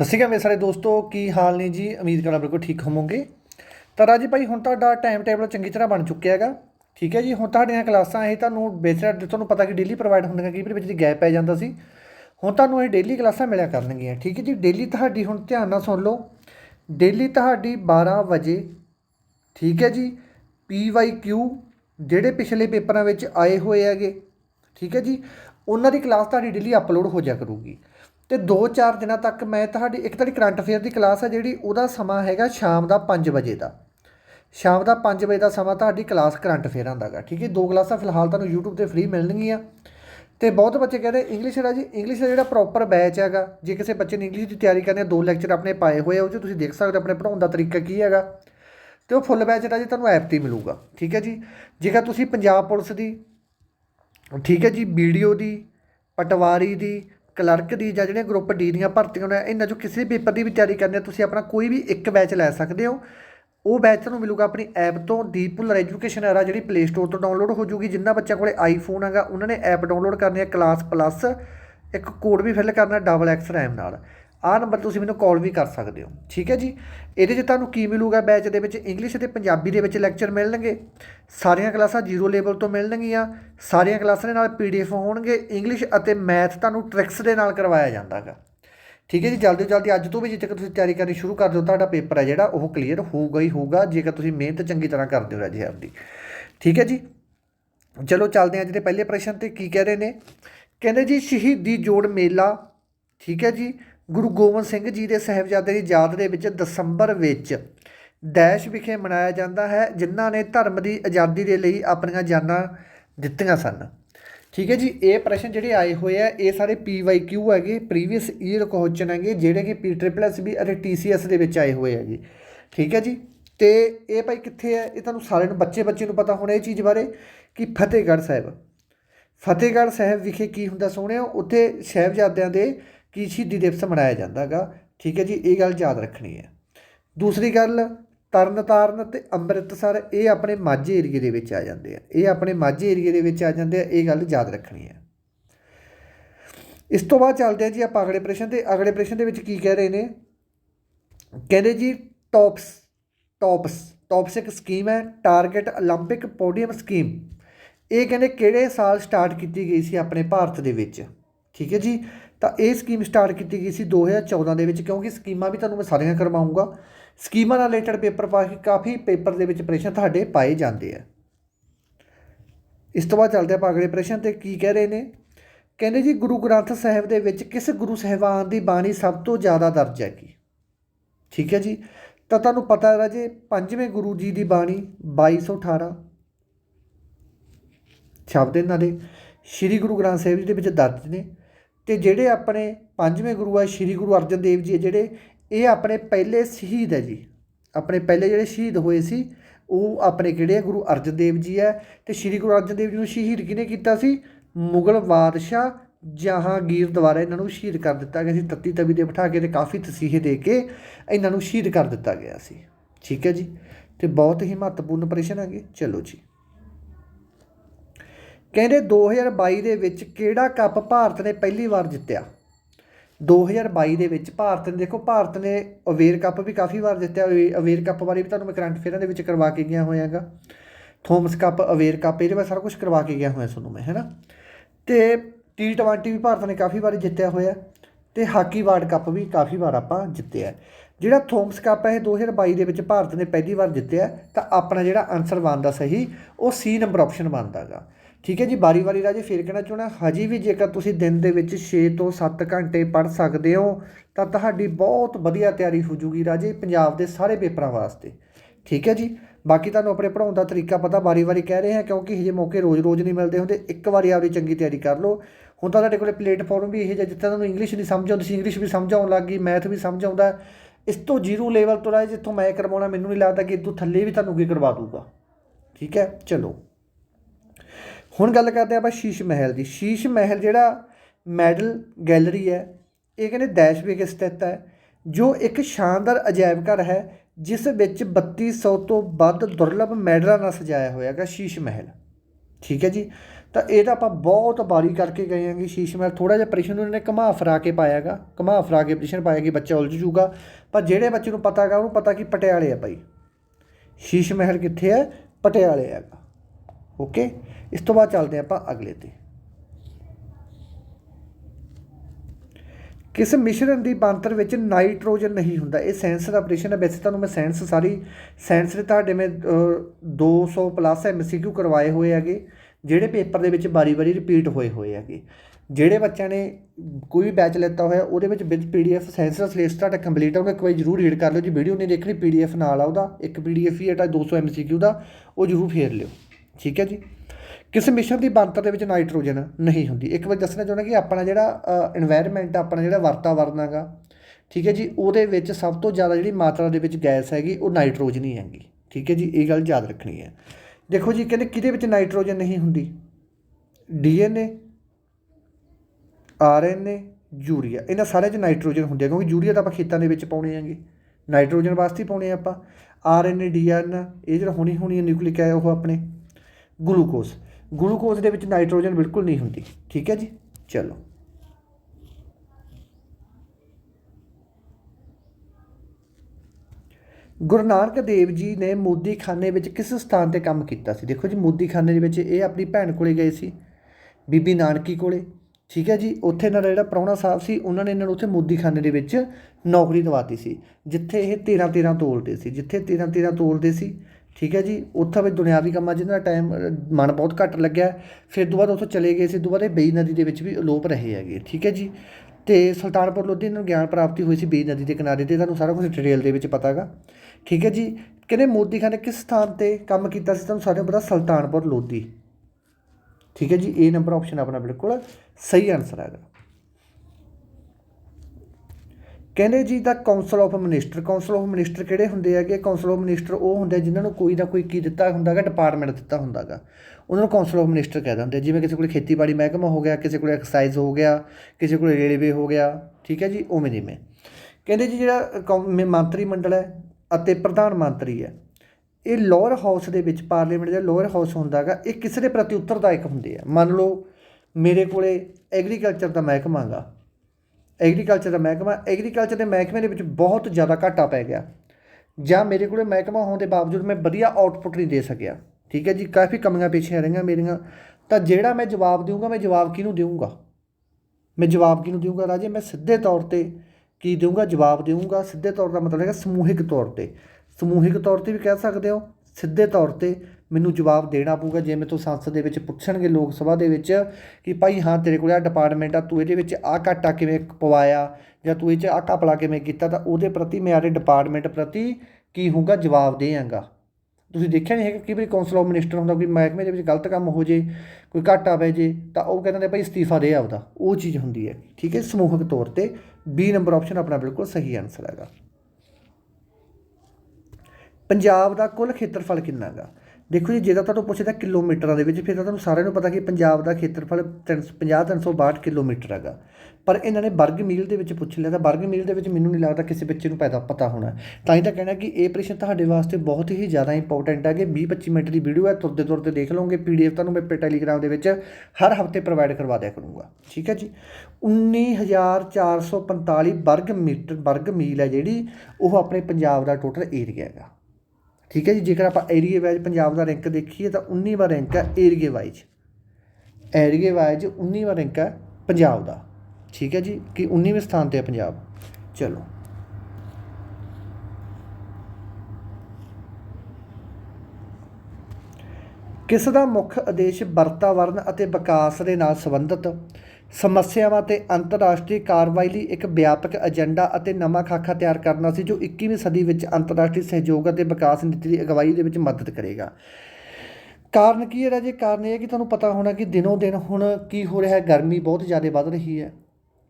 ਸਤਿ ਸ਼੍ਰੀ ਅਕਾਲ ਮੇਰੇ ਸਾਰੇ ਦੋਸਤੋ, ਕੀ ਹਾਲ ਨੇ ਜੀ? ਉਮੀਦ ਕਰਦਾ ਬਿਲਕੁਲ ਠੀਕ ਹੋਵੋਗੇ। ਤਾਂ ਰਾਜੀ ਭਾਈ, ਹੁਣ ਤੁਹਾਡਾ ਟਾਈਮ ਟੇਬਲ ਚੰਗੀ ਤਰ੍ਹਾਂ ਬਣ ਚੁੱਕਿਆ ਹੈਗਾ। ਠੀਕ ਹੈ ਜੀ, ਹੁਣ ਤੁਹਾਡੀਆਂ ਕਲਾਸਾਂ, ਇਹ ਤੁਹਾਨੂੰ ਬੇਸਿਕ ਤੁਹਾਨੂੰ ਪਤਾ ਕਿ ਡੇਲੀ ਪ੍ਰੋਵਾਈਡ ਹੁੰਦੀਆਂ ਕਈ ਵਾਰ ਵਿੱਚ ਗੈਪ ਪੈ ਜਾਂਦਾ ਸੀ। ਹੁਣ ਤੁਹਾਨੂੰ ਇਹ ਡੇਲੀ ਕਲਾਸਾਂ ਮਿਲਿਆ ਕਰਨਗੀਆਂ। ਠੀਕ ਹੈ ਜੀ ਡੇਲੀ ਤੁਹਾਡੀ ਹੁਣ ਧਿਆਨ ਨਾਲ ਸੁਣ ਲਓ। ਡੇਲੀ ਤੁਹਾਡੀ 12 ਵਜੇ, ਠੀਕ ਹੈ ਜੀ ਪੀ ਵਾਈ ਕਿਊ ਜਿਹੜੇ ਪਿਛਲੇ ਪੇਪਰਾਂ ਵਿੱਚ ਆਏ ਹੋਏ ਹੈਗੇ। ਠੀਕ ਹੈ ਜੀ, ਉਹਨਾਂ ਦੀ ਕਲਾਸ ਤੁਹਾਡੀ ਡੇਲੀ ਅਪਲੋਡ ਹੋ ਜਾ ਕਰੂਗੀ। ਤੇ 2-4 ਦਿਨਾਂ ਤੱਕ ਮੈਂ ਤੁਹਾਡੀ, ਇੱਕ ਤੁਹਾਡੀ ਕਰੰਟ ਅਫੇਅਰ ਦੀ ਕਲਾਸ ਹੈ ਜਿਹੜੀ ਉਹਦਾ ਸਮਾਂ ਹੈਗਾ ਸ਼ਾਮ ਦਾ 5 ਵਜੇ ਦਾ। ਸ਼ਾਮ ਦਾ 5 ਵਜੇ ਦਾ ਸਮਾਂ ਤੁਹਾਡੀ ਕਲਾਸ ਕਰੰਟ ਅਫੇਅਰਾਂ ਦਾ ਗਾ, ਠੀਕ ਹੈ? ਦੋ ਕਲਾਸਾਂ ਫਿਲਹਾਲ ਤੁਹਾਨੂੰ YouTube ਤੇ ਫ੍ਰੀ ਮਿਲਣਗੀਆਂ। ਤੇ ਬਹੁਤ ਬੱਚੇ ਕਹਿੰਦੇ ਇੰਗਲਿਸ਼ ਦਾ ਜੀ ਇੰਗਲਿਸ਼ ਦਾ ਜਿਹੜਾ ਪ੍ਰੋਪਰ ਬੈਚ ਹੈਗਾ, ਜੇ ਕਿਸੇ ਬੱਚੇ ਨੇ ਇੰਗਲਿਸ਼ ਦੀ ਤਿਆਰੀ ਕਰਨੀ ਹੈ, ਦੋ ਲੈਕਚਰ ਆਪਣੇ ਪਾਏ ਹੋਏ ਆ, ਉਹ 'ਚ ਤੁਸੀਂ ਦੇਖ ਸਕਦੇ ਹੋ ਆਪਣੇ ਪੜਾਉਣ ਦਾ ਤਰੀਕਾ ਕੀ ਹੈਗਾ। ਤੇ ਉਹ ਫੁੱਲ ਬੈਚ ਦਾ ਜੀ ਤੁਹਾਨੂੰ ਐਪ ਤੇ ਹੀ ਮਿਲੂਗਾ, ਠੀਕ ਹੈ ਜੀ? ਜੇਕਰ ਤੁਸੀਂ ਪੰਜਾਬ ਪੁਲਿਸ ਦੀ, ਠੀਕ ਹੈ ਜੀ? ਵੀਡੀਓ ਦੀ, ਪਟਵਾਰੀ ਦੀ ਕਲਰਕ ਦੀ ਜਾਂ ਜਿਹੜੀਆਂ ਗਰੁੱਪ ਡੀ ਦੀਆਂ ਭਰਤੀਆਂ ਨੇ, ਇਹਨਾਂ ਚੋਂ ਕਿਸੇ ਵੀ ਪੇਪਰ ਦੀ ਵੀ ਤਿਆਰੀ ਕਰਨੀ ਹੈ, ਤੁਸੀਂ ਆਪਣਾ ਕੋਈ ਵੀ ਇੱਕ ਬੈਚ ਲੈ ਸਕਦੇ ਹੋ। ਉਹ ਬੈਚ ਤੁਹਾਨੂੰ ਮਿਲੂਗਾ ਆਪਣੀ ਐਪ ਤੋਂ ਦੀਪ ਭੁੱਲਰ ਐਜੂਕੇਸ਼ਨ ਐਰਾ ਜਿਹੜੀ ਪਲੇ ਸਟੋਰ ਤੋਂ ਡਾਊਨਲੋਡ ਹੋ ਜੂਗੀ। ਜਿੰਨਾ ਬੱਚਿਆਂ ਕੋਲੇ ਆਈਫੋਨ ਹੈਗਾ, ਉਹਨਾਂ ਨੇ ਐਪ ਡਾਊਨਲੋਡ ਕਰਨੀ ਹੈ ਕਲਾਸ ਪਲੱਸ ਇੱਕ ਕੋਡ ਵੀ ਫਿਲ ਕਰਨਾ ਡਬਲ ਐਕਸ ਰੈਮ ਨਾਲ। ਆਹ ਨੰਬਰ ਤੁਸੀਂ ਮੈਨੂੰ ਕਾਲ ਵੀ ਕਰ ਸਕਦੇ ਹੋ। ਠੀਕ ਹੈ ਜੀ? ਇਹਦੇ 'ਚ ਤੁਹਾਨੂੰ ਕੀ ਮਿਲੂਗਾ ਬੈਚ ਦੇ ਵਿੱਚ? ਇੰਗਲਿਸ਼ ਤੇ ਪੰਜਾਬੀ ਦੇ ਵਿੱਚ ਲੈਕਚਰ ਮਿਲਣਗੇ। ਸਾਰੀਆਂ ਕਲਾਸਾਂ ਜ਼ੀਰੋ ਲੈਵਲ ਤੋਂ ਮਿਲਣਗੀਆਂ। ਸਾਰੀਆਂ ਕਲਾਸਾਂ ਦੇ ਨਾਲ ਪੀਡੀਐਫ ਹੋਣਗੇ। ਇੰਗਲਿਸ਼ ਅਤੇ ਮੈਥ ਤੁਹਾਨੂੰ ਟ੍ਰਿਕਸ ਦੇ ਨਾਲ ਕਰਵਾਇਆ ਜਾਂਦਾਗਾ। ਠੀਕ ਹੈ ਜੀ? ਜਲਦੀ ਤੋਂ ਜਲਦੀ ਅੱਜ ਤੋਂ ਵੀ ਜਿੱਥੇ ਤੁਸੀਂ ਤਿਆਰੀ ਕਰਨੀ ਸ਼ੁਰੂ ਕਰ ਦਿਓ, ਤੁਹਾਡਾ ਪੇਪਰ ਹੈ ਜਿਹੜਾ, ਉਹ ਕਲੀਅਰ ਹੋਊਗਾ ਹੀ ਹੋਊਗਾ, ਜੇਕਰ ਤੁਸੀਂ ਮਿਹਨਤ ਚੰਗੀ ਤਰ੍ਹਾਂ ਕਰਦੇ ਹੋ ਰਾਜੇ ਆਪਦੀ। ਠੀਕ ਹੈ ਜੀ? ਚਲੋ, ਚੱਲਦੇ ਹਾਂ ਜਿਹੜੇ ਪਹਿਲੇ ਪ੍ਰਸ਼ਨ ਤੇ ਕੀ ਕਹਿ ਰਹੇ ਨੇ? ਕਹਿੰਦੇ ਜੀ, ਸ਼ਹੀਦੀ ਜੋੜ ਮੇਲਾ। ਠੀਕ ਹੈ ਜੀ? ਗੁਰੂ ਗੋਬਿੰਦ ਸਿੰਘ ਜੀ ਦੇ ਸਾਹਿਬਜ਼ਾਦੇ ਦੀ ਯਾਦ ਦੇ ਵਿੱਚ ਦਸੰਬਰ ਵਿੱਚ ਡੈਸ਼ ਵਿਖੇ ਮਨਾਇਆ ਜਾਂਦਾ ਹੈ, ਜਿਨ੍ਹਾਂ ਨੇ ਧਰਮ ਦੀ ਆਜ਼ਾਦੀ ਦੇ ਲਈ ਆਪਣੀਆਂ ਜਾਨਾਂ ਦਿੱਤੀਆਂ ਸਨ। ਠੀਕ ਹੈ ਜੀ, ਇਹ ਪ੍ਰਸ਼ਨ ਜਿਹੜੇ ਆਏ ਹੋਏ ਆ, ਇਹ ਸਾਰੇ PYQ ਹੈਗੇ ਪ੍ਰੀਵੀਅਸ ਈਅਰ ਕੁਐਸਚਨ ਹੈਗੇ, ਜਿਹੜੇ ਕਿ ਪੀ ਟ੍ਰਿਪਲ PSSB ਵੀ ਅਤੇ TCS ਦੇ ਵਿੱਚ ਆਏ ਹੋਏ ਹੈਗੇ। ਠੀਕ ਹੈ ਜੀ, ਤੇ ਇਹ ਭਾਈ ਕਿੱਥੇ ਹੈ? ਇਹ ਤੁਹਾਨੂੰ ਸਾਰਿਆਂ ਨੂੰ ਬੱਚੇ ਬੱਚੇ ਨੂੰ ਪਤਾ ਹੋਣਾ ਇਹ ਚੀਜ਼ ਬਾਰੇ ਕਿ ਫਤਿਹਗੜ੍ਹ ਸਾਹਿਬ। ਫਤਿਹਗੜ੍ਹ ਸਾਹਿਬ ਵਿਖੇ ਕੀ ਹੁੰਦਾ ਸੋਹਣਿਓ ਉੱਥੇ ਸਾਹਿਬਜ਼ਾਦਿਆਂ ਦੇ ਕੀ ਸ਼ਹੀਦੀ ਦਿਵਸ ਮਨਾਇਆ ਜਾਂਦਾਗਾ ਠੀਕ ਹੈ ਜੀ ਇਹ ਗੱਲ ਯਾਦ ਰੱਖਣੀ ਹੈ ਦੂਸਰੀ ਗੱਲ ਤਰਨਤਾਰਨ ਤੇ ਅੰਮ੍ਰਿਤਸਰ ਇਹ ਆਪਣੇ ਮਾਝੇ ਏਰੀਏ ਦੇ ਵਿੱਚ ਆ ਜਾਂਦੇ ਆ ਇਹ ਆਪਣੇ ਮਾਝੇ ਏਰੀਏ ਦੇ ਵਿੱਚ ਆ ਜਾਂਦੇ ਆ ਇਹ ਗੱਲ ਯਾਦ ਰੱਖਣੀ ਹੈ ਇਸ ਤੋਂ ਬਾਅਦ ਚੱਲਦੇ ਆ ਜੀ ਆਪਾਂ ਅਗਲੇ ਪ੍ਰਸ਼ਨ ਤੇ ਅਗਲੇ ਪ੍ਰਸ਼ਨ ਦੇ ਵਿੱਚ ਕੀ ਕਹਿ ਰਹੇ ਨੇ ਕਹਿੰਦੇ ਜੀ ਟੌਪਸ ਟੌਪਸ ਟੌਪਸ ਇੱਕ ਸਕੀਮ ਹੈ ਟਾਰਗੇਟ 올림픽 ਪੋਡੀਅਮ ਸਕੀਮ ਇਹ ਕਹਿੰਦੇ ਕਿਹੜੇ ਸਾਲ ਸਟਾਰਟ ਕੀਤੀ ਗਈ ਸੀ ਆਪਣੇ ਭਾਰਤ ਦੇ ਵਿੱਚ ਠੀਕ ਹੈ ਜੀ ਤਾਂ ਇਹ ਸਕੀਮ ਸਟਾਰਟ ਕੀਤੀ ਗਈ ਸੀ 2014 ਦੇ ਵਿੱਚ, ਕਿਉਂਕਿ ਸਕੀਮਾਂ ਵੀ ਤੁਹਾਨੂੰ ਮੈਂ ਸਾਰੀਆਂ ਕਰਵਾਉਂਗਾ। ਸਕੀਮਾਂ ਨਾਲ ਰਿਲੇਟਡ ਪੇਪਰ ਪਾ ਕੇ ਕਾਫੀ ਪੇਪਰ ਦੇ ਵਿੱਚ ਪ੍ਰਸ਼ਨ ਤੁਹਾਡੇ ਪਾਏ ਜਾਂਦੇ ਆ। ਇਸ ਤੋਂ ਬਾਅਦ ਚੱਲਦੇ ਆਪਾਂ ਅਗਲੇ ਪ੍ਰਸ਼ਨ ਤੇ, ਕੀ ਕਹਿ ਰਹੇ ਨੇ? ਕਹਿੰਦੇ ਜੀ, ਗੁਰੂ ਗ੍ਰੰਥ ਸਾਹਿਬ ਦੇ ਵਿੱਚ ਕਿਸ ਗੁਰੂ ਸਾਹਿਬਾਨ ਦੀ ਬਾਣੀ ਸਭ ਤੋਂ ਜ਼ਿਆਦਾ ਦਰਜ ਹੈਗੀ? ਠੀਕ ਹੈ ਜੀ। ਤਾਂ ਤੁਹਾਨੂੰ ਪਤਾ ਹੈ ਰਾਜੇ ਪੰਜਵੇਂ ਗੁਰੂ ਜੀ ਦੀ ਬਾਣੀ 2218 ਸ਼ਬਦ ਇਹਨਾਂ ਦੇ। ਸ੍ਰੀ ਗੁਰੂ ਗ੍ਰੰਥ ਸਾਹਿਬ ਜੀ ਦੇ ਵਿੱਚ ਦਰਜ ਨੇ। ਤੇ ਜਿਹੜੇ ਆਪਣੇ ਪੰਜਵੇਂ ਗੁਰੂ ਆ, ਸ੍ਰੀ ਗੁਰੂ ਅਰਜਨ ਦੇਵ ਜੀ ਆ ਜਿਹੜੇ, ਇਹ ਆਪਣੇ ਪਹਿਲੇ ਸ਼ਹੀਦ ਹੈ ਜੀ। ਆਪਣੇ ਪਹਿਲੇ ਜਿਹੜੇ ਸ਼ਹੀਦ ਹੋਏ ਸੀ, ਉਹ ਆਪਣੇ ਕਿਹੜੇ ਆ? ਗੁਰੂ ਅਰਜਨ ਦੇਵ ਜੀ ਹੈ ਤੇ ਸ੍ਰੀ ਗੁਰੂ ਅਰਜਨ ਦੇਵ ਜੀ ਨੂੰ ਸ਼ਹੀਦ ਕਿਹਨੇ ਕੀਤਾ ਸੀ? ਮੁਗਲ ਬਾਦਸ਼ਾਹ ਜਹਾਂਗੀਰ ਦੁਆਰਾ ਇਹਨਾਂ ਨੂੰ ਸ਼ਹੀਦ ਕਰ ਦਿੱਤਾ ਗਿਆ ਸੀ। ਤੱਤੀ ਤਵੀ ਦੇ ਬਿਠਾ ਕੇ ਤੇ ਕਾਫੀ ਤਸੀਹੇ ਦੇ ਕੇ ਇਹਨਾਂ ਨੂੰ ਸ਼ਹੀਦ ਕਰ ਦਿੱਤਾ ਗਿਆ ਸੀ। ਠੀਕ ਹੈ ਜੀ? ਤੇ ਬਹੁਤ ਹੀ ਮਹੱਤਵਪੂਰਨ ਪ੍ਰਸ਼ਨ ਹੈਗੇ। ਚਲੋ ਜੀ। ਕਹਿੰਦੇ 2022 ਦੇ ਵਿੱਚ ਕਿਹੜਾ ਕੱਪ ਭਾਰਤ ਨੇ ਪਹਿਲੀ ਵਾਰ ਜਿੱਤਿਆ? 2022 ਦੇ ਵਿੱਚ ਭਾਰਤ ਨੇ, ਦੇਖੋ ਭਾਰਤ ਨੇ ਅਵੇਰ ਕੱਪ ਵੀ ਕਾਫੀ ਵਾਰ ਜਿੱਤਿਆ ਅਵੇਰ ਕੱਪ ਬਾਰੇ ਵੀ ਤੁਹਾਨੂੰ ਮੈਂ ਕਰੰਟ ਫੇਅਰਾਂ ਦੇ ਵਿੱਚ ਕਰਵਾ ਕੇ ਗਿਆ ਹੋਇਆਗਾ। ਥੋਮਸ ਕੱਪ, ਅਵੇਰ ਕੱਪ, ਇਹਦੇ ਬਾਰੇ ਸਾਰਾ ਕੁਝ ਕਰਵਾ ਕੇ ਗਿਆ ਹੋਇਆ ਤੁਹਾਨੂੰ ਮੈਂ, ਹੈਨਾ? ਤੇ T20 ਵੀ ਭਾਰਤ ਨੇ ਕਾਫੀ ਵਾਰ ਜਿੱਤਿਆ ਹੋਇਆ ਤੇ ਹਾਕੀ ਵਰਲਡ ਕੱਪ ਵੀ ਕਾਫੀ ਵਾਰ ਆਪਾਂ ਜਿੱਤਿਆ। ਜਿਹੜਾ ਥੋਮਸ ਕੱਪ ਹੈ, ਇਹ 2022 ਦੇ ਵਿੱਚ ਭਾਰਤ ਨੇ ਪਹਿਲੀ ਵਾਰ ਜਿੱਤਿਆ, ਤਾਂ ਆਪਣਾ ਜਿਹੜਾ ਆਨਸਰ ਬਣਦਾ ਸਹੀ, ਉਹ ਸੀ ਨੰਬਰ ਆਪਸ਼ਨ ਬਣਦਾਗਾ। ਠੀਕ ਹੈ ਜੀ ਬਾਰੀ ਬਾਰੀ ਰਾਜੇ ਫੇਰ ਕਹਿਣਾ ਚਾਹੁੰਦਾ, ਹਜੇ ਵੀ ਜੇਕਰ ਤੁਸੀਂ ਦਿਨ ਦੇ ਵਿੱਚ 6 ਤੋਂ 7 ਘੰਟੇ ਪੜ੍ਹ ਸਕਦੇ ਹੋ, ਤਾਂ ਤੁਹਾਡੀ ਬਹੁਤ ਵਧੀਆ ਤਿਆਰੀ ਹੋ ਜੂਗੀ ਰਾਜੇ ਪੰਜਾਬ ਦੇ ਸਾਰੇ ਪੇਪਰਾਂ ਵਾਸਤੇ। ਠੀਕ ਹੈ ਜੀ, ਬਾਕੀ ਤੁਹਾਨੂੰ ਆਪਣੇ ਪੜਾਉਣ ਦਾ ਤਰੀਕਾ ਪਤਾ ਬਾਰੀ ਬਾਰੀ ਕਹਿ ਰਹੇ ਹਾਂ ਕਿਉਂਕਿ ਇਹ ਜਿਹੇ ਮੌਕੇ ਰੋਜ਼-ਰੋਜ਼ ਨਹੀਂ ਮਿਲਦੇ ਹੁੰਦੇ, ਇੱਕ ਵਾਰੀ ਆਪਦੀ ਚੰਗੀ ਤਿਆਰੀ ਕਰ ਲਓ। ਹੁਣ ਤਾਂ ਤੁਹਾਡੇ ਕੋਲੇ ਪਲੇਟਫਾਰਮ ਵੀ ਇਹ ਜਿਹਾ ਜਿੱਥੇ ਤੁਹਾਨੂੰ ਇੰਗਲਿਸ਼ ਨਹੀਂ ਸਮਝ ਆਉਂਦੀ ਸੀ, ਇੰਗਲਿਸ਼ ਵੀ ਸਮਝ ਆਉਣ ਲੱਗ ਗਈ, ਮੈਥ ਵੀ ਸਮਝ ਆਉਂਦਾ। ਇਸ ਤੋਂ ਜ਼ੀਰੋ ਲੈਵਲ ਤੋਂ ਰਾਜੇ ਜਿੱਥੋਂ ਮੈਂ ਕਰਵਾਉਣਾ, ਮੈਨੂੰ ਨਹੀਂ ਲੱਗਦਾ ਕਿ ਇਦੋਂ ਥੱਲੇ ਵੀ ਤੁਹਾਨੂੰ ਕੀ ਕਰਵਾ ਦੂਗਾ ਠੀਕ ਹੈ, ਚਲੋ। ਹੁਣ ਗੱਲ ਕਰਦੇ ਆਪਾਂ ਸ਼ੀਸ਼ ਮਹਿਲ ਦੀ। ਸ਼ੀਸ਼ ਮਹਿਲ ਜਿਹੜਾ ਮੈਡਲ ਗੈਲਰੀ ਹੈ, ਇਹ ਕਹਿੰਦੇ ਦੈਸ਼ ਵਿਖੇ ਸਥਿਤ ਹੈ, ਜੋ ਇੱਕ ਸ਼ਾਨਦਾਰ ਅਜਾਇਬ ਘਰ ਹੈ, ਜਿਸ ਵਿੱਚ 3200 ਤੋਂ ਵੱਧ ਦੁਰਲੱਭ ਮੈਡਲਾਂ ਨਾਲ ਸਜਾਇਆ ਹੋਇਆ ਹੈਗਾ ਸ਼ੀਸ਼ ਮਹਿਲ। ਠੀਕ ਹੈ ਜੀ? ਤਾਂ ਇਹ ਤਾਂ ਆਪਾਂ ਬਹੁਤ ਵਾਰੀ ਕਰਕੇ ਗਏ ਆਂਗੇ ਸ਼ੀਸ਼ ਮਹਿਲ। ਥੋੜਾ ਜਿਹਾ ਪ੍ਰਸ਼ਨ ਉਹਨਾਂ ਨੇ ਘੁਮਾ ਫਰਾ ਕੇ ਪਾਇਆਗਾ ਘੁਮਾ ਫਰਾ ਕੇ ਪ੍ਰਸ਼ਨ ਪਾਇਆ ਕਿ ਬੱਚਾ ਉਲਝ ਜੂਗਾ ਪਰ ਜਿਹੜੇ ਬੱਚੇ ਨੂੰ ਪਤਾ ਹੈਗਾ, ਉਹਨੂੰ ਪਤਾ ਕਿ ਪਟਿਆਲੇ ਆ ਭਾਈ ਸ਼ੀਸ਼ ਮਹਿਲ ਕਿੱਥੇ ਹੈ? ਪਟਿਆਲੇ ਹੈਗਾ। ਓਕੇ? ਇਸ ਤੋਂ ਬਾਅਦ ਚੱਲਦੇ ਆਪਾਂ ਅਗਲੇ ਤੇ। ਕਿਸ ਮਿਸ਼ਰਣ ਦੀ ਬਣਤਰ ਵਿੱਚ ਨਾਈਟ੍ਰੋਜਨ ਨਹੀਂ ਹੁੰਦਾ? ਇਹ ਸੈਂਸਰ ਆਪਰੇਸ਼ਨ ਹੈ। ਵੈਸੇ ਤੁਹਾਨੂੰ ਮੈਂ ਸਾਇੰਸ ਸਾਰੀ ਸਾਇੰਸ ਦੇ ਤੁਹਾਡੇ ਮੈਂ ਅ, 200 ਪਲੱਸ ਐਮਸੀਕਿਊ ਕਰਵਾਏ ਹੋਏ ਹੈਗੇ ਜਿਹੜੇ ਪੇਪਰ ਦੇ ਵਿੱਚ ਵਾਰੀ-ਵਾਰੀ ਰਿਪੀਟ ਹੋਏ ਹੋਏ ਹੈਗੇ। ਜਿਹੜੇ ਬੱਚਿਆਂ ਨੇ ਕੋਈ ਵੀ ਬੈਚ ਲੈਤਾ ਹੋਇਆ ਉਹਦੇ ਵਿੱਚ ਵਿਦ ਪੀਡੀਐਫ ਸਾਇੰਸ ਦਾ ਸਿਲੇਬਸ ਤੁਹਾਡਾ ਕੰਪਲੀਟ ਹੋਊਗਾ ਇੱਕ ਵਾਰੀ ਜ਼ਰੂਰ ਰੀਡ ਕਰ ਲਿਓ। ਜੀ ਵੀਡੀਓ ਨਹੀਂ ਦੇਖਣੀ ਪੀਡੀਐਫ ਨਾਲ ਆ ਉਹਦਾ। ਇੱਕ ਪੀਡੀਐਫ ਹੀ ਹੈ ਤਾਂ 200 ਐਮਸੀਕਿਊ ਦਾ। ਉਹ ਜ਼ਰੂਰ ਫੇਰ ਲਿਓ। ਠੀਕ ਹੈ ਜੀ? ਕਿਸੇ ਮਿਸ਼ਰ ਦੀ ਬਣਤਰ ਦੇ ਵਿੱਚ ਨਾਈਟ੍ਰੋਜਨ ਨਹੀਂ ਹੁੰਦੀ? ਇੱਕ ਵਾਰ ਦੱਸਣਾ ਚਾਹੁੰਦਾ ਕਿ ਆਪਣਾ ਜਿਹੜਾ এনवायरमेंट ਆਪਣਾ ਜਿਹੜਾ ਵਾਤਾਵਰਨ ਹੈਗਾ, ਠੀਕ ਹੈ ਜੀ, ਉਹਦੇ ਵਿੱਚ ਸਭ ਤੋਂ ਜ਼ਿਆਦਾ ਜਿਹੜੀ ਮਾਤਰਾ ਦੇ ਵਿੱਚ ਗੈਸ ਹੈਗੀ, ਉਹ ਨਾਈਟ੍ਰੋਜਨ ਹੀ ਹੈਗੀ। ਠੀਕ ਹੈ ਜੀ, ਇਹ ਗੱਲ ਯਾਦ ਰੱਖਣੀ ਹੈ। ਦੇਖੋ ਜੀ, ਕਹਿੰਦੇ ਕਿਹਦੇ ਵਿੱਚ ਨਾਈਟ੍ਰੋਜਨ ਨਹੀਂ ਹੁੰਦੀ? DNA, RNA, urea. ਇਹਨਾਂ ਸਾਰਿਆਂ 'ਚ ਨਾਈਟ੍ਰੋਜਨ ਹੁੰਦੇ ਕਿਉਂਕਿ ਯੂਰੀਆ ਤਾਂ ਆਪਾਂ ਖੇਤਾਂ ਦੇ ਵਿੱਚ ਪਾਉਣੇ ਆਂਗੇ ਨਾਈਟ੍ਰੋਜਨ ਵਾਸਤੇ ਹੀ ਪਾਉਣੇ ਆਪਾਂ। ਆਰਐਨਏ, ਡੀਐਨਏ, ਇਹ ਜਿਹੜਾ ਹੁਣੀ ਹੁਣੀ ਨਿਊਕਲਿਕ ਹੈ ਉਹ ਆਪਣੇ ਗਲੂਕੋਜ਼। ਗਲੂਕੋਜ਼ ਦੇ ਵਿੱਚ ਨਾਈਟ੍ਰੋਜਨ ਬਿਲਕੁਲ ਨਹੀਂ ਹੁੰਦੀ। ਠੀਕ ਹੈ ਜੀ? ਚਲੋ। ਗੁਰੂ ਨਾਨਕ ਦੇਵ ਜੀ ਨੇ ਮੋਦੀਖਾਨੇ ਵਿੱਚ ਕਿਸ ਸਥਾਨ ਤੇ ਕੰਮ ਕੀਤਾ ਸੀ? ਦੇਖੋ ਜੀ, ਮੋਦੀਖਾਨੇ ਦੇ ਵਿੱਚ ਇਹ ਆਪਣੀ ਭੈਣ ਕੋਲੇ ਗਏ ਸੀ, ਬੀਬੀ ਨਾਨਕੀ ਕੋਲੇ। ਠੀਕ ਹੈ ਜੀ? ਉੱਥੇ ਇਹਨਾਂ ਦਾ ਜਿਹੜਾ ਪ੍ਰਾਹੁਣਾ ਸਾਹਿਬ ਸੀ, ਉਹਨਾਂ ਨੇ ਇਹਨਾਂ ਨੂੰ ਉੱਥੇ ਮੋਦੀਖਾਨੇ ਦੇ ਵਿੱਚ ਨੌਕਰੀ ਦਵਾਤੀ ਸੀ, ਜਿੱਥੇ ਇਹ 13 13 ਤੋਲਦੇ ਸੀ, ਜਿੱਥੇ 13 13 ਤੋਲਦੇ ਸੀ ਠੀਕ ਹੈ ਜੀ, ਉੱਥੇ ਵੀ ਦੁਨਿਆਵੀ ਕੰਮਾਂ ਜਿਹਨਾਂ ਦਾ ਟਾਈਮ ਮਨ ਬਹੁਤ ਘੱਟ ਲੱਗਿਆ। ਫਿਰ ਤੋਂ ਬਾਅਦ ਉੱਥੋਂ ਚਲੇ ਗਏ ਸੀ ਤੋਂ ਬਾਅਦ ਇਹ ਬੇਈ ਨਦੀ ਦੇ ਵਿੱਚ ਵੀ ਅਲੋਪ ਰਹੇ ਹੈਗੇ, ਠੀਕ ਹੈ ਜੀ। ਤੇ ਸੁਲਤਾਨਪੁਰ ਲੋਧੀ ਨੂੰ ਗਿਆਨ ਪ੍ਰਾਪਤੀ ਹੋਈ ਸੀ ਬੇਈ ਨਦੀ ਦੇ ਕਿਨਾਰੇ ਤੇ, ਤੁਹਾਨੂੰ ਸਾਰਾ ਕੁਝ ਡਿਟੇਲ ਦੇ ਵਿੱਚ ਪਤਾ ਹੈਗਾ ਠੀਕ ਹੈ ਜੀ, ਕਹਿੰਦੇ ਮੋਦੀ ਖਾਨ ਨੇ ਕਿਸ ਸਥਾਨ ਤੇ ਕੰਮ ਕੀਤਾ ਸੀ, ਤੁਹਾਨੂੰ ਸਾਰਿਆਂ ਨੂੰ ਪਤਾ ਸੁਲਤਾਨਪੁਰ ਲੋਧੀ। ਠੀਕ ਹੈ ਜੀ, ਇਹ ਨੰਬਰ ਆਪਸ਼ਨ ਆਪਣਾ ਬਿਲਕੁਲ ਸਹੀ ਆਨਸਰ ਹੈਗਾ। ਕਹਿੰਦੇ ਜੀ ਦਾ council of minister council of minister ਕਿਹੜੇ ਹੁੰਦੇ ਹੈਗੇ? ਕਾਉਂਸਲ ਆਫ ਮਿਨਿਸਟਰ ਉਹ ਹੁੰਦੇ ਆ ਜਿਨ੍ਹਾਂ ਨੂੰ ਕੋਈ ਨਾ ਕੋਈ ਕੀ ਦਿੱਤਾ ਹੁੰਦਾਗਾ ਡਿਪਾਰਟਮੈਂਟ ਦਿੱਤਾ ਹੁੰਦਾਗਾ ਉਹਨਾਂ ਨੂੰ ਕਾਉਂਸਲ ਆਫ ਮਿਨਿਸਟਰ ਕਹਿ ਦਿੰਦੇ ਜਿਵੇਂ ਕਿਸੇ ਕੋਲ ਖੇਤੀਬਾੜੀ ਮਹਿਕਮਾ ਹੋ ਗਿਆ, ਕਿਸੇ ਕੋਲ ਐਕਸਾਈਜ਼ ਹੋ ਗਿਆ, ਕਿਸੇ ਕੋਲ ਰੇਲਵੇ ਹੋ ਗਿਆ, ਠੀਕ ਹੈ ਜੀ? ਉਵੇਂ ਜਿਵੇਂ ਕਹਿੰਦੇ ਜੀ ਜਿਹੜਾ ਕੌਮ- ਮ- ਮੰਤਰੀ ਮੰਡਲ ਹੈ ਅਤੇ ਪ੍ਰਧਾਨ ਮੰਤਰੀ ਹੈ, ਇਹ ਲੋਅਰ ਹਾਊਸ ਦੇ ਵਿੱਚ ਪਾਰਲੀਮੈਂਟ ਦਾ ਲੋਅਰ ਹਾਊਸ ਹੁੰਦਾਗਾ ਇਹ ਕਿਸੇ ਦੇ ਪ੍ਰਤੀ ਉੱਤਰਦਾਇਕ ਹੁੰਦੇ ਆ। ਮੰਨ ਲਓ ਮੇਰੇ ਕੋਲੇ ਐਗਰੀਕਲਚਰ ਦਾ ਮਹਿਕਮਾ ਹੈਗਾ ਐਗਰੀਕਲਚਰ ਦਾ ਮਹਿਕਮਾ ਐਗਰੀਕਲਚਰ ਦੇ ਮਹਿਕਮੇ ਦੇ ਵਿੱਚ ਬਹੁਤ ਜ਼ਿਆਦਾ ਘਾਟਾ ਪੈ ਗਿਆ। ਜਾਂ ਮੇਰੇ ਕੋਲੇ ਮਹਿਕਮਾ ਹੋਣ ਦੇ ਬਾਵਜੂਦ ਮੈਂ ਵਧੀਆ ਆਊਟਪੁੱਟ ਨਹੀਂ ਦੇ ਸਕਿਆ। ਠੀਕ ਹੈ ਜੀ, ਕਾਫੀ ਕਮੀਆਂ ਪੇਸ਼ੀਆਂ ਰਹੀਆਂ ਮੇਰੀਆਂ। ਤਾਂ ਜਿਹੜਾ ਮੈਂ ਜਵਾਬ ਦੇਵਾਂਗਾ ਮੈਂ ਜਵਾਬ ਕਿਹਨੂੰ ਦੇਵਾਂਗਾ ਮੈਂ ਜਵਾਬ ਕਿਹਨੂੰ ਦੇਵਾਂਗਾ ਰਾਜੇ? ਮੈਂ ਸਿੱਧੇ ਤੌਰ ਤੇ ਕੀ ਦੇਵਾਂਗਾ ਜਵਾਬ ਦੇਵਾਂਗਾ ਸਿੱਧੇ ਤੌਰ ਦਾ ਮਤਲਬ ਹੈਗਾ ਸਮੂਹਿਕ ਤੌਰ ਤੇ। ਸਮੂਹਿਕ ਤੌਰ ਤੇ ਵੀ ਕਹਿ ਸਕਦੇ ਹੋ, ਸਿੱਧੇ ਤੌਰ ਤੇ ਮੈਨੂੰ ਜਵਾਬ ਦੇਣਾ ਪਊਗਾ ਜੇ ਮੈਨੂੰ ਸੰਸਦ ਦੇ ਵਿੱਚ ਪੁੱਛਣਗੇ ਲੋਕ ਸਭਾ ਦੇ ਵਿੱਚ ਕਿ ਭਾਈ ਹਾਂ ਤੇਰੇ ਕੋਲ ਆ ਡਿਪਾਰਟਮੈਂਟ ਆ, ਤੂੰ ਇਹਦੇ ਵਿੱਚ ਆ ਘਾਟਾ ਕਿਵੇਂ ਪਵਾਇਆ ਜਾਂ ਤੂੰ ਇਹ 'ਚ ਆ ਘਪਲਾ ਕਿਵੇਂ ਕੀਤਾ, ਤਾਂ ਉਹਦੇ ਪ੍ਰਤੀ ਮੈਂ ਆਦੇ ਡਿਪਾਰਟਮੈਂਟ ਪ੍ਰਤੀ ਕੀ ਹੋਊਗਾ ਜਵਾਬ ਦੇਵਾਂਗਾ। ਤੁਸੀਂ ਦੇਖਿਆ ਨਹੀਂ ਹੈਗਾ ਕਿ ਵੀ ਕੌਂਸਲ ਆਫ ਮਿਨਿਸਟਰ ਹੁੰਦਾ ਕੋਈ ਮਹਿਕਮੇ ਦੇ ਵਿੱਚ ਗਲਤ ਕੰਮ ਹੋ ਜੇ, ਕੋਈ ਘਾਟਾ ਪੈ ਜੇ, ਤਾਂ ਉਹ ਕਹਿੰਦੇ ਨੇ ਭਾਈ ਅਸਤੀਫਾ ਦੇ ਆਪਦਾ, ਉਹ ਚੀਜ਼ ਹੁੰਦੀ ਹੈ। ਠੀਕ ਹੈ, ਸਮੂਹਕ ਤੌਰ ਤੇ ਬੀ ਨੰਬਰ ਆਪਸ਼ਨ ਆਪਣਾ ਬਿਲਕੁਲ ਸਹੀ ਆਨਸਰ ਹੈਗਾ। ਪੰਜਾਬ ਦਾ ਕੁੱਲ ਖੇਤਰਫਲ ਕਿੰਨਾ ਹੈਗਾ? ਦੇਖੋ ਜੀ, ਜੇ ਤਾਂ ਤੁਹਾਨੂੰ ਪੁੱਛਦਾ ਕਿਲੋਮੀਟਰਾਂ ਦੇ ਵਿੱਚ, ਫਿਰ ਤਾਂ ਤੁਹਾਨੂੰ ਸਾਰਿਆਂ ਨੂੰ ਪਤਾ ਕਿ ਪੰਜਾਬ ਦਾ ਖੇਤਰਫਲ 50 362 ਕਿਲੋਮੀਟਰ ਹੈਗਾ। ਪਰ ਇਹਨਾਂ ਨੇ ਵਰਗ ਮੀਲ ਦੇ ਵਿੱਚ ਪੁੱਛ ਲਿਆ ਤਾਂ ਵਰਗ ਮੀਲ ਦੇ ਵਿੱਚ ਮੈਨੂੰ ਨਹੀਂ ਲੱਗਦਾ ਕਿਸੇ ਬੱਚੇ ਨੂੰ ਪੈਦਾ ਪਤਾ ਹੋਣਾ ਤਾਂ ਹੀ ਤਾਂ ਕਹਿਣਾ ਕਿ ਇਹ ਪ੍ਰਸ਼ਨ ਤੁਹਾਡੇ ਵਾਸਤੇ ਬਹੁਤ ਹੀ ਜ਼ਿਆਦਾ ਇੰਪੋਰਟੈਂਟ ਹੈ ਕਿ 20 25 ਮਿੰਟ ਦੀ ਵੀਡੀਓ ਹੈ, ਤੁਰਦੇ ਤੁਰਦੇ ਦੇਖ ਲਓਗੇ ਪੀਡੀਐਫ ਤੁਹਾਨੂੰ ਮੈਂ ਟੈਲੀਗ੍ਰਾਮ ਦੇ ਵਿੱਚ ਹਰ ਹਫ਼ਤੇ ਪ੍ਰੋਵਾਈਡ ਕਰਵਾ ਦਿਆ ਕਰੂੰਗਾ। ਠੀਕ ਹੈ ਜੀ? 19445 ਵਰਗ ਮੀਟਰ, ਵਰਗ ਮੀਲ ਹੈ ਜਿਹੜੀ, ਉਹ ਆਪਣੇ ਪੰਜਾਬ ਦਾ ਟੋਟਲ ਏਰੀਆ ਹੈਗਾ। ਠੀਕ ਹੈ ਜੀ, ਜੇਕਰ ਆਪਾਂ ਏਰੀਏ ਵਾਈਜ਼ ਪੰਜਾਬ ਦਾ ਰੈਂਕ ਦੇਖੀਏ ਤਾਂ 19ਵਾਂ ਰੈਂਕ ਹੈ ਏਰੀਏ ਵਾਈਜ਼ ਏਰੀਏ ਵਾਈਜ਼ 19ਵਾਂ ਰੈਂਕ ਹੈ ਪੰਜਾਬ ਦਾ। ਠੀਕ ਹੈ ਜੀ, ਕਿ 19ਵੇਂ ਸਥਾਨ ਤੇ ਹੈ ਪੰਜਾਬ। ਚਲੋ। ਕਿਸ ਦਾ ਮੁੱਖ ਉਦੇਸ਼ ਵਰਤਾਵਰਨ ਅਤੇ ਵਿਕਾਸ ਦੇ ਨਾਲ ਸੰਬੰਧਿਤ? ਸਮੱਸਿਆਵਾਂ ਤੇ ਅੰਤਰਰਾਸ਼ਟਰੀ ਕਾਰਵਾਈ ਲਈ ਇੱਕ ਵਿਆਪਕ ਏਜੰਡਾ ਅਤੇ ਨਵਾਂ ਖਾਕਾ ਤਿਆਰ ਕਰਨਾ ਸੀ, ਜੋ 21ਵੀਂ ਸਦੀ ਵਿੱਚ ਅੰਤਰਰਾਸ਼ਟਰੀ ਸਹਿਯੋਗ ਅਤੇ ਵਿਕਾਸ ਨੀਤੀ ਦੀ ਅਗਵਾਈ ਦੇ ਵਿੱਚ ਮਦਦ ਕਰੇਗਾ। ਕਾਰਨ ਕੀ ਹੈ ਰਾਜੇ? ਕਾਰਨ ਇਹ ਹੈ ਕਿ ਤੁਹਾਨੂੰ ਪਤਾ ਹੋਣਾ ਕਿ ਦਿਨੋਂ ਦਿਨ ਹੁਣ ਕੀ ਹੋ ਰਿਹਾ ਹੈ? ਗਰਮੀ ਬਹੁਤ ਜ਼ਿਆਦਾ ਵੱਧ ਰਹੀ ਹੈ।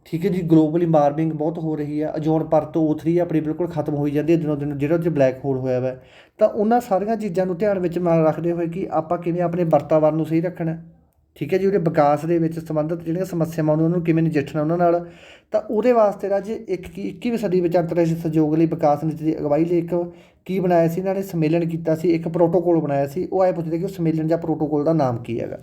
ਠੀਕ ਹੈ ਜੀ, ਗਲੋਬਲੀ ਵਾਰਮਿੰਗ ਬਹੁਤ ਹੋ ਰਹੀ ਹੈ। ਓਜ਼ੋਨ ਪਰਤ O3 ਆਪਣੀ ਬਿਲਕੁਲ ਖਤਮ ਹੋਈ ਜਾਂਦੀ ਹੈ ਦਿਨੋਂ ਦਿਨ, ਜਿਹੜਾ ਉਹ ਬਲੈਕ ਹੋਲ ਹੋਇਆ ਵਾ। ਤਾਂ ਉਹਨਾਂ ਸਾਰੀਆਂ ਚੀਜ਼ਾਂ ਨੂੰ ਧਿਆਨ ਵਿੱਚ ਰੱਖਦੇ ਹੋਏ ਕਿ ਆਪਾਂ ਕਿਵੇਂ ਆਪਣੇ ਵਰਤਾਵਰਨ ਨੂੰ ਸਹੀ ਰੱਖਣਾ ਠੀਕ ਹੈ ਜੀ, ਉਹਦੇ ਵਿਕਾਸ ਦੇ ਵਿੱਚ ਸੰਬੰਧਿਤ ਜਿਹੜੀਆਂ ਸਮੱਸਿਆਵਾਂ ਉਹਨਾਂ ਨੂੰ ਕਿਵੇਂ ਨਜਿੱਠਣਾ ਉਹਨਾਂ ਨਾਲ, ਤਾਂ ਉਹਦੇ ਵਾਸਤੇ ਰਾਜ ਇੱਕ ਕੀ 21ਵੀਂ ਸਦੀ ਵਿੱਚ ਅੰਤਰਰਾਸ਼ਟਰੀ ਸਹਿਯੋਗ ਲਈ ਵਿਕਾਸ ਨੀਤੀ ਦੀ ਅਗਵਾਈ ਲਈ ਇੱਕ ਕੀ ਬਣਾਇਆ ਸੀ, ਇਹਨਾਂ ਨੇ ਸੰਮੇਲਨ ਕੀਤਾ ਸੀ, ਇੱਕ ਪ੍ਰੋਟੋਕੋਲ ਬਣਾਇਆ ਸੀ, ਉਹ ਆਏ ਪੁੱਛਦੇ ਕਿ ਉਹ ਸੰਮੇਲਨ ਜਾਂ ਪ੍ਰੋਟੋਕੋਲ ਦਾ ਨਾਮ ਕੀ ਹੈਗਾ।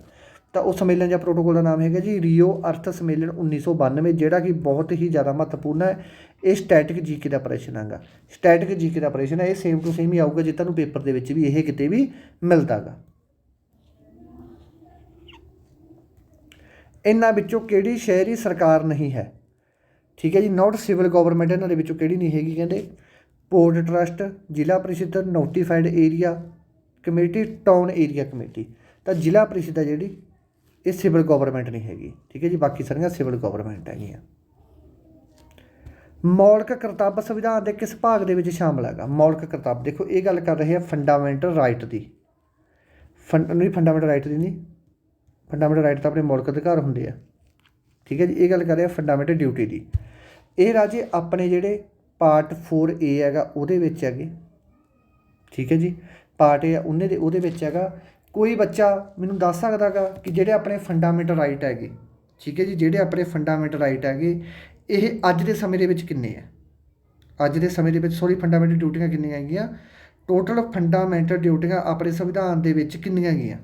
ਤਾਂ ਉਹ ਸੰਮੇਲਨ ਜਾਂ ਪ੍ਰੋਟੋਕੋਲ ਦਾ ਨਾਮ ਹੈਗਾ ਜੀ ਰੀਓ ਅਰਥ ਸੰਮੇਲਨ 1992 ਜਿਹੜਾ ਕਿ ਬਹੁਤ ਹੀ ਜ਼ਿਆਦਾ ਮਹੱਤਵਪੂਰਨ ਹੈ, ਇਹ ਸਟੈਟਿਕ ਜੀਕੇ ਦਾ ਆਪਰੇਸ਼ਨ ਹੈਗਾ। ਸਟੈਟਿਕ ਜੀਕੇ ਦਾ ਆਪਰੇਸ਼ਨ ਹੈ, ਇਹ ਸੇਮ ਟੂ ਸੇਮ ਹੀ ਆਊਗਾ, ਜੇ ਤੁਹਾਨੂੰ ਪੇਪਰ ਦੇ ਵਿੱਚ ਵੀ ਇਹ ਕਿਤੇ ਵੀ ਮਿਲਦਾਗਾ। ਇਹਨਾਂ ਵਿੱਚੋਂ ਕਿਹੜੀ ਸ਼ਹਿਰੀ ਸਰਕਾਰ ਨਹੀਂ ਹੈ? ਠੀਕ ਹੈ ਜੀ ਨਾਟ ਸਿਵਲ ਗਵਰਨਮੈਂਟ ਇਹਨਾਂ ਦੇ ਵਿੱਚੋਂ ਕਿਹੜੀ ਨਹੀਂ ਹੈਗੀ ਕਹਿੰਦੇ? Port trust zila parishad notified area committee town area committee ਤਾਂ ਜ਼ਿਲ੍ਹਾ ਪ੍ਰੀਸ਼ਦ ਆ ਜਿਹੜੀ, ਇਹ ਸਿਵਲ ਗਵਰਨਮੈਂਟ ਨਹੀਂ ਹੈਗੀ। ਠੀਕ ਹੈ ਜੀ, ਬਾਕੀ ਸਾਰੀਆਂ ਸਿਵਲ ਗਵਰਨਮੈਂਟ ਹੈਗੀਆਂ। ਮੌਲਿਕ ਕਰਤੱਵ ਸੰਵਿਧਾਨ ਦੇ ਕਿਸ ਭਾਗ ਦੇ ਵਿੱਚ ਸ਼ਾਮਲ ਹੈਗਾ? ਮੌਲਿਕ ਕਰਤੱਵ ਦੇਖੋ, ਇਹ ਗੱਲ ਕਰ ਰਹੇ ਆ ਫੰਡਾਮੈਂਟਲ ਰਾਈਟ ਦੀ। ਫੰਡ, ਨਹੀਂ ਫੰਡਾਮੈਂਟਲ ਰਾਈਟ ਦੀ ਨਹੀਂ। ਫੰਡਾਮੈਂਟਲ ਰਾਈਟ ਤਾਂ ਆਪਣੇ ਮੌਲਿਕ ਅਧਿਕਾਰ ਹੁੰਦੇ ਆ। ਠੀਕ ਹੈ ਜੀ, ਇਹ ਗੱਲ ਕਰ ਰਿਹਾ ਫੰਡਾਮੈਂਟਲ ਡਿਊਟੀ ਦੀ। ਇਹ ਰਾਜੇ ਆਪਣੇ ਜਿਹੜੇ ਪਾਰਟ 4A ਹੈਗਾ, ਉਹਦੇ ਵਿੱਚ ਹੈਗੇ। ਠੀਕ ਹੈ ਜੀ ਪਾਰਟ A ਉਹਨੇ ਦੇ, ਉਹਦੇ ਵਿੱਚ ਹੈਗਾ। ਕੋਈ ਬੱਚਾ ਮੈਨੂੰ ਦੱਸ ਸਕਦਾਗਾ ਕਿ ਜਿਹੜੇ ਆਪਣੇ ਫੰਡਾਮੈਂਟਲ ਰਾਈਟ ਹੈਗੇ। ਠੀਕ ਹੈ ਜੀ, ਜਿਹੜੇ ਆਪਣੇ ਫੰਡਾਮੈਂਟਲ ਰਾਈਟ ਹੈਗੇ, ਇਹ ਅੱਜ ਦੇ ਸਮੇਂ ਦੇ ਵਿੱਚ ਕਿੰਨੇ ਆ? ਅੱਜ ਦੇ ਸਮੇਂ ਦੇ ਵਿੱਚ ਸੋਰੀ ਫੰਡਾਮੈਂਟਲ ਡਿਊਟੀਆਂ ਕਿੰਨੀਆਂ ਹੈਗੀਆਂ? ਟੋਟਲ ਫੰਡਾਮੈਂਟਲ ਡਿਊਟੀਆਂ ਆਪਣੇ ਸੰਵਿਧਾਨ ਦੇ ਵਿੱਚ ਕਿੰਨੀਆਂ ਹੈਗੀਆਂ?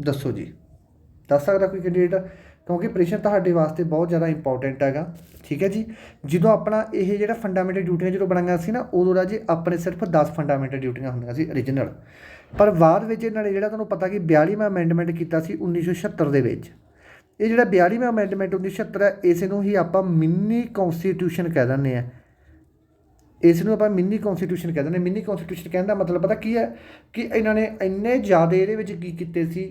ਦੱਸੋ ਜੀ। ਦੱਸ ਸਕਦਾ ਕੋਈ ਕੈਂਡੀਡੇਟ ਕਿਉਂਕਿ ਪ੍ਰੈਸ਼ਰ ਤੁਹਾਡੇ ਵਾਸਤੇ ਬਹੁਤ ਜ਼ਿਆਦਾ ਇੰਪੋਰਟੈਂਟ ਹੈਗਾ। ਠੀਕ ਹੈ ਜੀ? ਜਦੋਂ ਆਪਣਾ ਇਹ ਜਿਹੜਾ ਫੰਡਾਮੈਂਟਲ ਡਿਊਟੀਆਂ ਜਦੋਂ ਬਣਾਈਆਂ ਸੀ ਨਾ, ਉਦੋਂ ਰਾਜੇ ਆਪਣੇ ਸਿਰਫ 10 ਫੰਡਾਮੈਂਟਲ ਡਿਊਟੀਆਂ ਹੁੰਦੀਆਂ ਸੀ origignal ਪਰ ਬਾਅਦ ਵਿੱਚ ਇਹਨਾਂ ਨੇ ਜਿਹੜਾ ਤੁਹਾਨੂੰ ਪਤਾ ਕਿ 42ਵਾਂ ਅਮੈਂਡਮੈਂਟ ਕੀਤਾ ਸੀ 1976 ਦੇ ਵਿੱਚ। ਇਹ ਜਿਹੜਾ 42ਵਾਂ ਅਮੈਂਡਮੈਂਟ 1976 ਹੈ, ਇਸ ਨੂੰ ਹੀ ਆਪਾਂ ਮਿੰਨੀ ਕਨਸਟੀਟਿਊਸ਼ਨ ਕਹਿ ਦਿੰਦੇ ਆ ਇਸ ਨੂੰ ਆਪਾਂ ਮਿੰਨੀ ਕਨਸਟੀਟਿਊਸ਼ਨ ਕਹਿ ਦਿੰਦੇ ਮਿੰਨੀ ਕਨਸਟੀਟਿਊਸ਼ਨ ਕਹਿਣ ਦਾ ਮਤਲਬ ਪਤਾ ਕੀ ਹੈ? ਕਿ ਇਹਨਾਂ ਨੇ ਇੰਨੇ ਜ਼ਿਆਦਾ ਇਹਦੇ ਵਿੱਚ ਕੀ ਕੀਤੇ ਸੀ?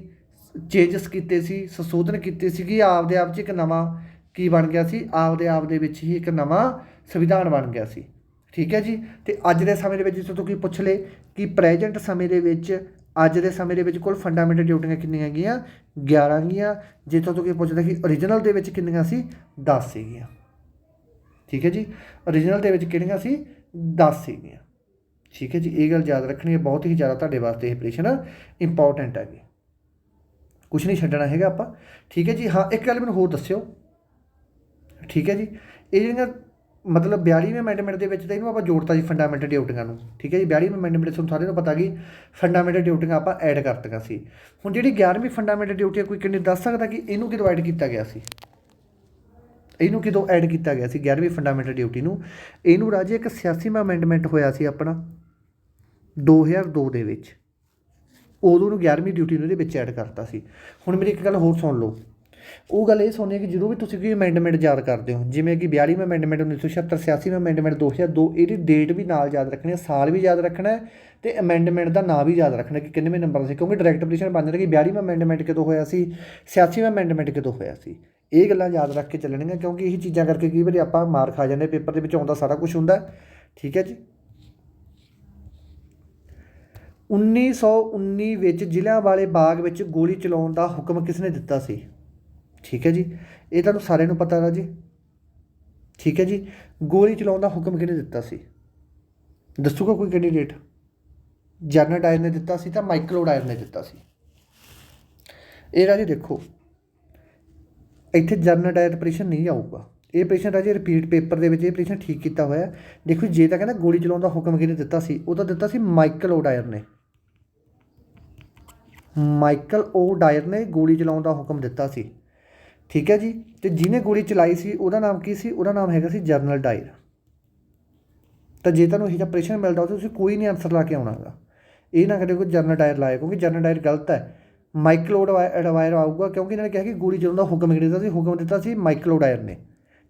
ਚੇਂਜਸ ਕੀਤੇ ਸੀ, ਸੰਸ਼ੋਧਨ ਕੀਤੇ ਸੀ ਕਿ ਆਪਦੇ ਆਪ 'ਚ ਇੱਕ ਨਵਾਂ ਕੀ ਬਣ ਗਿਆ ਸੀ? ਆਪਦੇ ਆਪ ਦੇ ਵਿੱਚ ਹੀ ਇੱਕ ਨਵਾਂ ਸੰਵਿਧਾਨ ਬਣ ਗਿਆ ਸੀ। ਠੀਕ ਹੈ ਜੀ? ਤੇ ਅੱਜ ਦੇ ਸਮੇਂ ਦੇ ਵਿੱਚ ਜੇ ਤੁਸੀਂ ਪੁੱਛ ਲੇ ਕਿ ਪ੍ਰੈਜ਼ੈਂਟ ਸਮੇਂ ਦੇ ਵਿੱਚ, ਅੱਜ ਦੇ ਸਮੇਂ ਦੇ ਵਿੱਚ ਕੋਲ ਫੰਡਾਮੈਂਟਲ ਡਿਊਟੀਆਂ ਕਿੰਨੀਆਂ ਹੈਗੀਆਂ 11 ਗੀਆਂ ਜੇ ਤੋਂ ਕੋਈ ਪੁੱਛਦਾ ਕਿ origignal ਦੇ ਵਿੱਚ ਕਿੰਨੀਆਂ ਸੀ? 10 ਸੀਗੀਆਂ। ਠੀਕ ਹੈ ਜੀ? origignal ਦੇ ਵਿੱਚ ਕਿਹੜੀਆਂ ਸੀ? 10 ਸੀਗੀਆਂ। ਠੀਕ ਹੈ ਜੀ? ਇਹ ਗੱਲ ਯਾਦ ਰੱਖਣੀ ਹੈ। ਬਹੁਤ ਹੀ ਜ਼ਿਆਦਾ ਤੁਹਾਡੇ ਵਾਸਤੇ ਇਹ ਪ੍ਰਸ਼ਨ ਇੰਪੋਰਟੈਂਟ ਹੈਗੀ। ਕੁਝ ਨਹੀਂ ਛੱਡਣਾ ਹੈਗਾ ਆਪਾਂ। ਠੀਕ ਹੈ ਜੀ? ਹਾਂ, ਇੱਕ ਗੱਲ ਮੈਨੂੰ ਹੋਰ ਦੱਸਿਓ। ਠੀਕ ਹੈ ਜੀ? ਇਹ ਜਿਹੜੀਆਂ ਮਤਲਬ 42ਵੇਂ ਅਮੈਂਡਮੈਂਟ ਦੇ ਵਿੱਚ ਤਾਂ ਇਹਨੂੰ ਆਪਾਂ ਜੋੜਤਾ ਜੀ ਫੰਡਾਮੈਂਟਲ ਡਿਊਟੀਆਂ ਨੂੰ। ਠੀਕ ਹੈ ਜੀ? 42ਵੇਂ ਅਮੈਂਡਮੈਂਟ ਤੁਹਾਨੂੰ ਸਾਰਿਆਂ ਨੂੰ ਪਤਾ ਕਿ ਫੰਡਾਮੈਂਟਲ ਡਿਊਟੀਆਂ ਆਪਾਂ ਐਡ ਕਰਤੀਆਂ ਸੀ। ਹੁਣ ਜਿਹੜੀ 11ਵੀਂ ਫੰਡਾਮੈਂਟਲ ਡਿਊਟੀ ਕੋਈ ਕਿੰਨੇ ਦੱਸ ਸਕਦਾ ਕਿ ਇਹਨੂੰ ਕਿਦੋਂ ਐਡ ਕੀਤਾ ਗਿਆ ਸੀ? ਇਹਨੂੰ ਕਿਦੋਂ ਐਡ ਕੀਤਾ ਗਿਆ ਸੀ 11ਵੀਂ ਫੰਡਾਮੈਂਟਲ ਡਿਊਟੀ ਨੂੰ? ਇਹਨੂੰ ਰਾਜੇ ਇੱਕ 86ਵਾਂ ਅਮੈਂਡਮੈਂਟ ਹੋਇਆ ਸੀ ਆਪਣਾ 2002 ਦੇ ਵਿੱਚ। ਉਦੋਂ ਨੂੰ 11ਵੀਂ ਡਿਊਟੀ ਨੂੰ ਇਹਦੇ ਵਿੱਚ ਐਡ ਕਰਤਾ ਸੀ। ਹੁਣ ਮੇਰੀ ਇੱਕ ਗੱਲ ਹੋਰ ਸੁਣ ਲਓ। ਉਹ ਗੱਲ ਇਹ ਸੁਣਨੀ ਹੈ ਕਿ ਜਦੋਂ ਵੀ ਤੁਸੀਂ ਕੋਈ ਅਮੈਂਡਮੈਂਟ ਯਾਦ ਕਰਦੇ ਹੋ, ਜਿਵੇਂ ਕਿ 42ਵਾਂ ਅਮੈਂਡਮੈਂਟ 1976 86ਵਾਂ ਅਮੈਂਡਮੈਂਟ 2002 ਇਹਦੀ ਡੇਟ ਵੀ ਨਾਲ ਯਾਦ ਰੱਖਣੀ ਹੈ, ਸਾਲ ਵੀ ਯਾਦ ਰੱਖਣਾ ਹੈ ਤੇ ਅਮੈਂਡਮੈਂਟ ਦਾ ਨਾਂ ਵੀ ਯਾਦ ਰੱਖਣਾ ਕਿ ਕਿੰਨੇਵੇਂ ਨੰਬਰ ਦਾ ਸੀ, ਕਿਉਂਕਿ ਡਾਇਰੈਕਟ ਪਟੀਸ਼ਨ ਬਣ ਜਾਂਦਾ ਕਿ 42ਵਾਂ ਅਮੈਂਡਮੈਂਟ ਕਿਦੋਂ ਹੋਇਆ ਸੀ 86ਵਾਂ ਅਮੈਂਡਮੈਂਟ ਕਿਦੋਂ ਹੋਇਆ ਸੀ। ਇਹ ਗੱਲਾਂ ਯਾਦ ਰੱਖ ਕੇ ਚੱਲਣੀਆਂ, ਕਿਉਂਕਿ ਇਹ ਚੀਜ਼ਾਂ ਕਰਕੇ ਕਈ ਵਾਰੀ ਆਪਾਂ ਮਾਰ ਖਾ ਜਾਂਦੇ ਪੇਪਰ ਦੇ ਵਿੱਚ ਆਉਂਦਾ ਸਾਰਾ ਕੁਝ ਹੁੰਦਾ। ਠੀਕ ਹੈ ਜੀ? 1919 ਵਿੱਚ ਜ਼ਿਲ੍ਹਿਆਂਵਾਲੇ ਬਾਗ ਵਿੱਚ ਗੋਲੀ ਚਲਾਉਣ ਦਾ ਹੁਕਮ ਕਿਸ ਨੇ ਦਿੱਤਾ ਸੀ? ਠੀਕ ਹੈ ਜੀ। ਇਹ ਤੁਹਾਨੂੰ ਸਾਰਿਆਂ ਨੂੰ ਪਤਾ ਰਾਜੇ ਠੀਕ ਹੈ ਜੀ। ਗੋਲੀ ਚਲਾਉਣ ਦਾ ਹੁਕਮ ਕਿਹਨੇ ਦਿੱਤਾ ਸੀ? ਦੱਸੂਗਾ ਕੋਈ ਕੈਂਡੀਡੇਟ ਜਨਰਲ ਡਾਇਰ ਨੇ ਦਿੱਤਾ ਸੀ ਤਾਂ ਮਾਈਕਲ ਡਾਇਰ ਨੇ ਦਿੱਤਾ ਸੀ। ਇਹ ਰਾਜੇ ਦੇਖੋ, ਇੱਥੇ ਜਨਰਲ ਡਾਇਰ ਪ੍ਰੈਸ਼ਨ ਨਹੀਂ ਆਊਗਾ। ਇਹ ਪ੍ਰੈਸ਼ਨ ਰਾਜੇ ਰਿਪੀਟ ਪੇਪਰ ਦੇ ਵਿੱਚ ਇਹ ਪ੍ਰਸ਼ਨ ਠੀਕ ਕੀਤਾ ਹੋਇਆ। ਦੇਖੋ ਜੇ ਤਾਂ ਕਹਿੰਦਾ ਗੋਲੀ ਚਲਾਉਣ ਦਾ ਹੁਕਮ ਕਿਹਨੇ ਦਿੱਤਾ ਸੀ, ਉਹ ਤਾਂ ਦਿੱਤਾ ਸੀ ਮਾਈਕਲ ਓਡਾਇਰ ਨੇ। ਮਾਈਕਲ ਓ ਡਾਇਰ ਨੇ ਗੋਲੀ ਚਲਾਉਣ ਦਾ ਹੁਕਮ ਦਿੱਤਾ ਸੀ। ਠੀਕ ਹੈ ਜੀ? ਤੇ ਜਿਹਨੇ ਗੋਲੀ ਚਲਾਈ ਸੀ, ਉਹਦਾ ਨਾਮ ਕੀ ਸੀ? ਉਹਦਾ ਨਾਮ ਹੈਗਾ ਸੀ ਜਰਨਲ ਡਾਇਰ। ਤਾਂ ਜੇ ਤੁਹਾਨੂੰ ਇਹ ਜਿਹਾ ਪ੍ਰਸ਼ਨ ਮਿਲਦਾ ਉਹ ਤੁਸੀਂ ਕੋਈ ਨਹੀਂ ਆਨਸਰ ਲਾ ਕੇ ਆਉਣਾਗਾ। ਇਹ ਨਾ ਕਰਿਓ ਕਿ ਜਰਨਲ ਡਾਇਰ ਲਾਇਆ, ਕਿਉਂਕਿ ਜਰਨਲ ਡਾਇਰ ਗਲਤ ਹੈ। ਮਾਈਕਲ ਓਡਾਇਰ ਆਊਗਾ, ਕਿਉਂਕਿ ਇਹਨਾਂ ਨੇ ਕਿਹਾ ਕਿ ਗੋਲੀ ਚਲਾਉਣ ਦਾ ਹੁਕਮ ਕਿਹਨੇ ਦਿੱਤਾ ਸੀ? ਹੁਕਮ ਦਿੱਤਾ ਸੀ ਮਾਈਕਲ ਡਾਇਰ ਨੇ।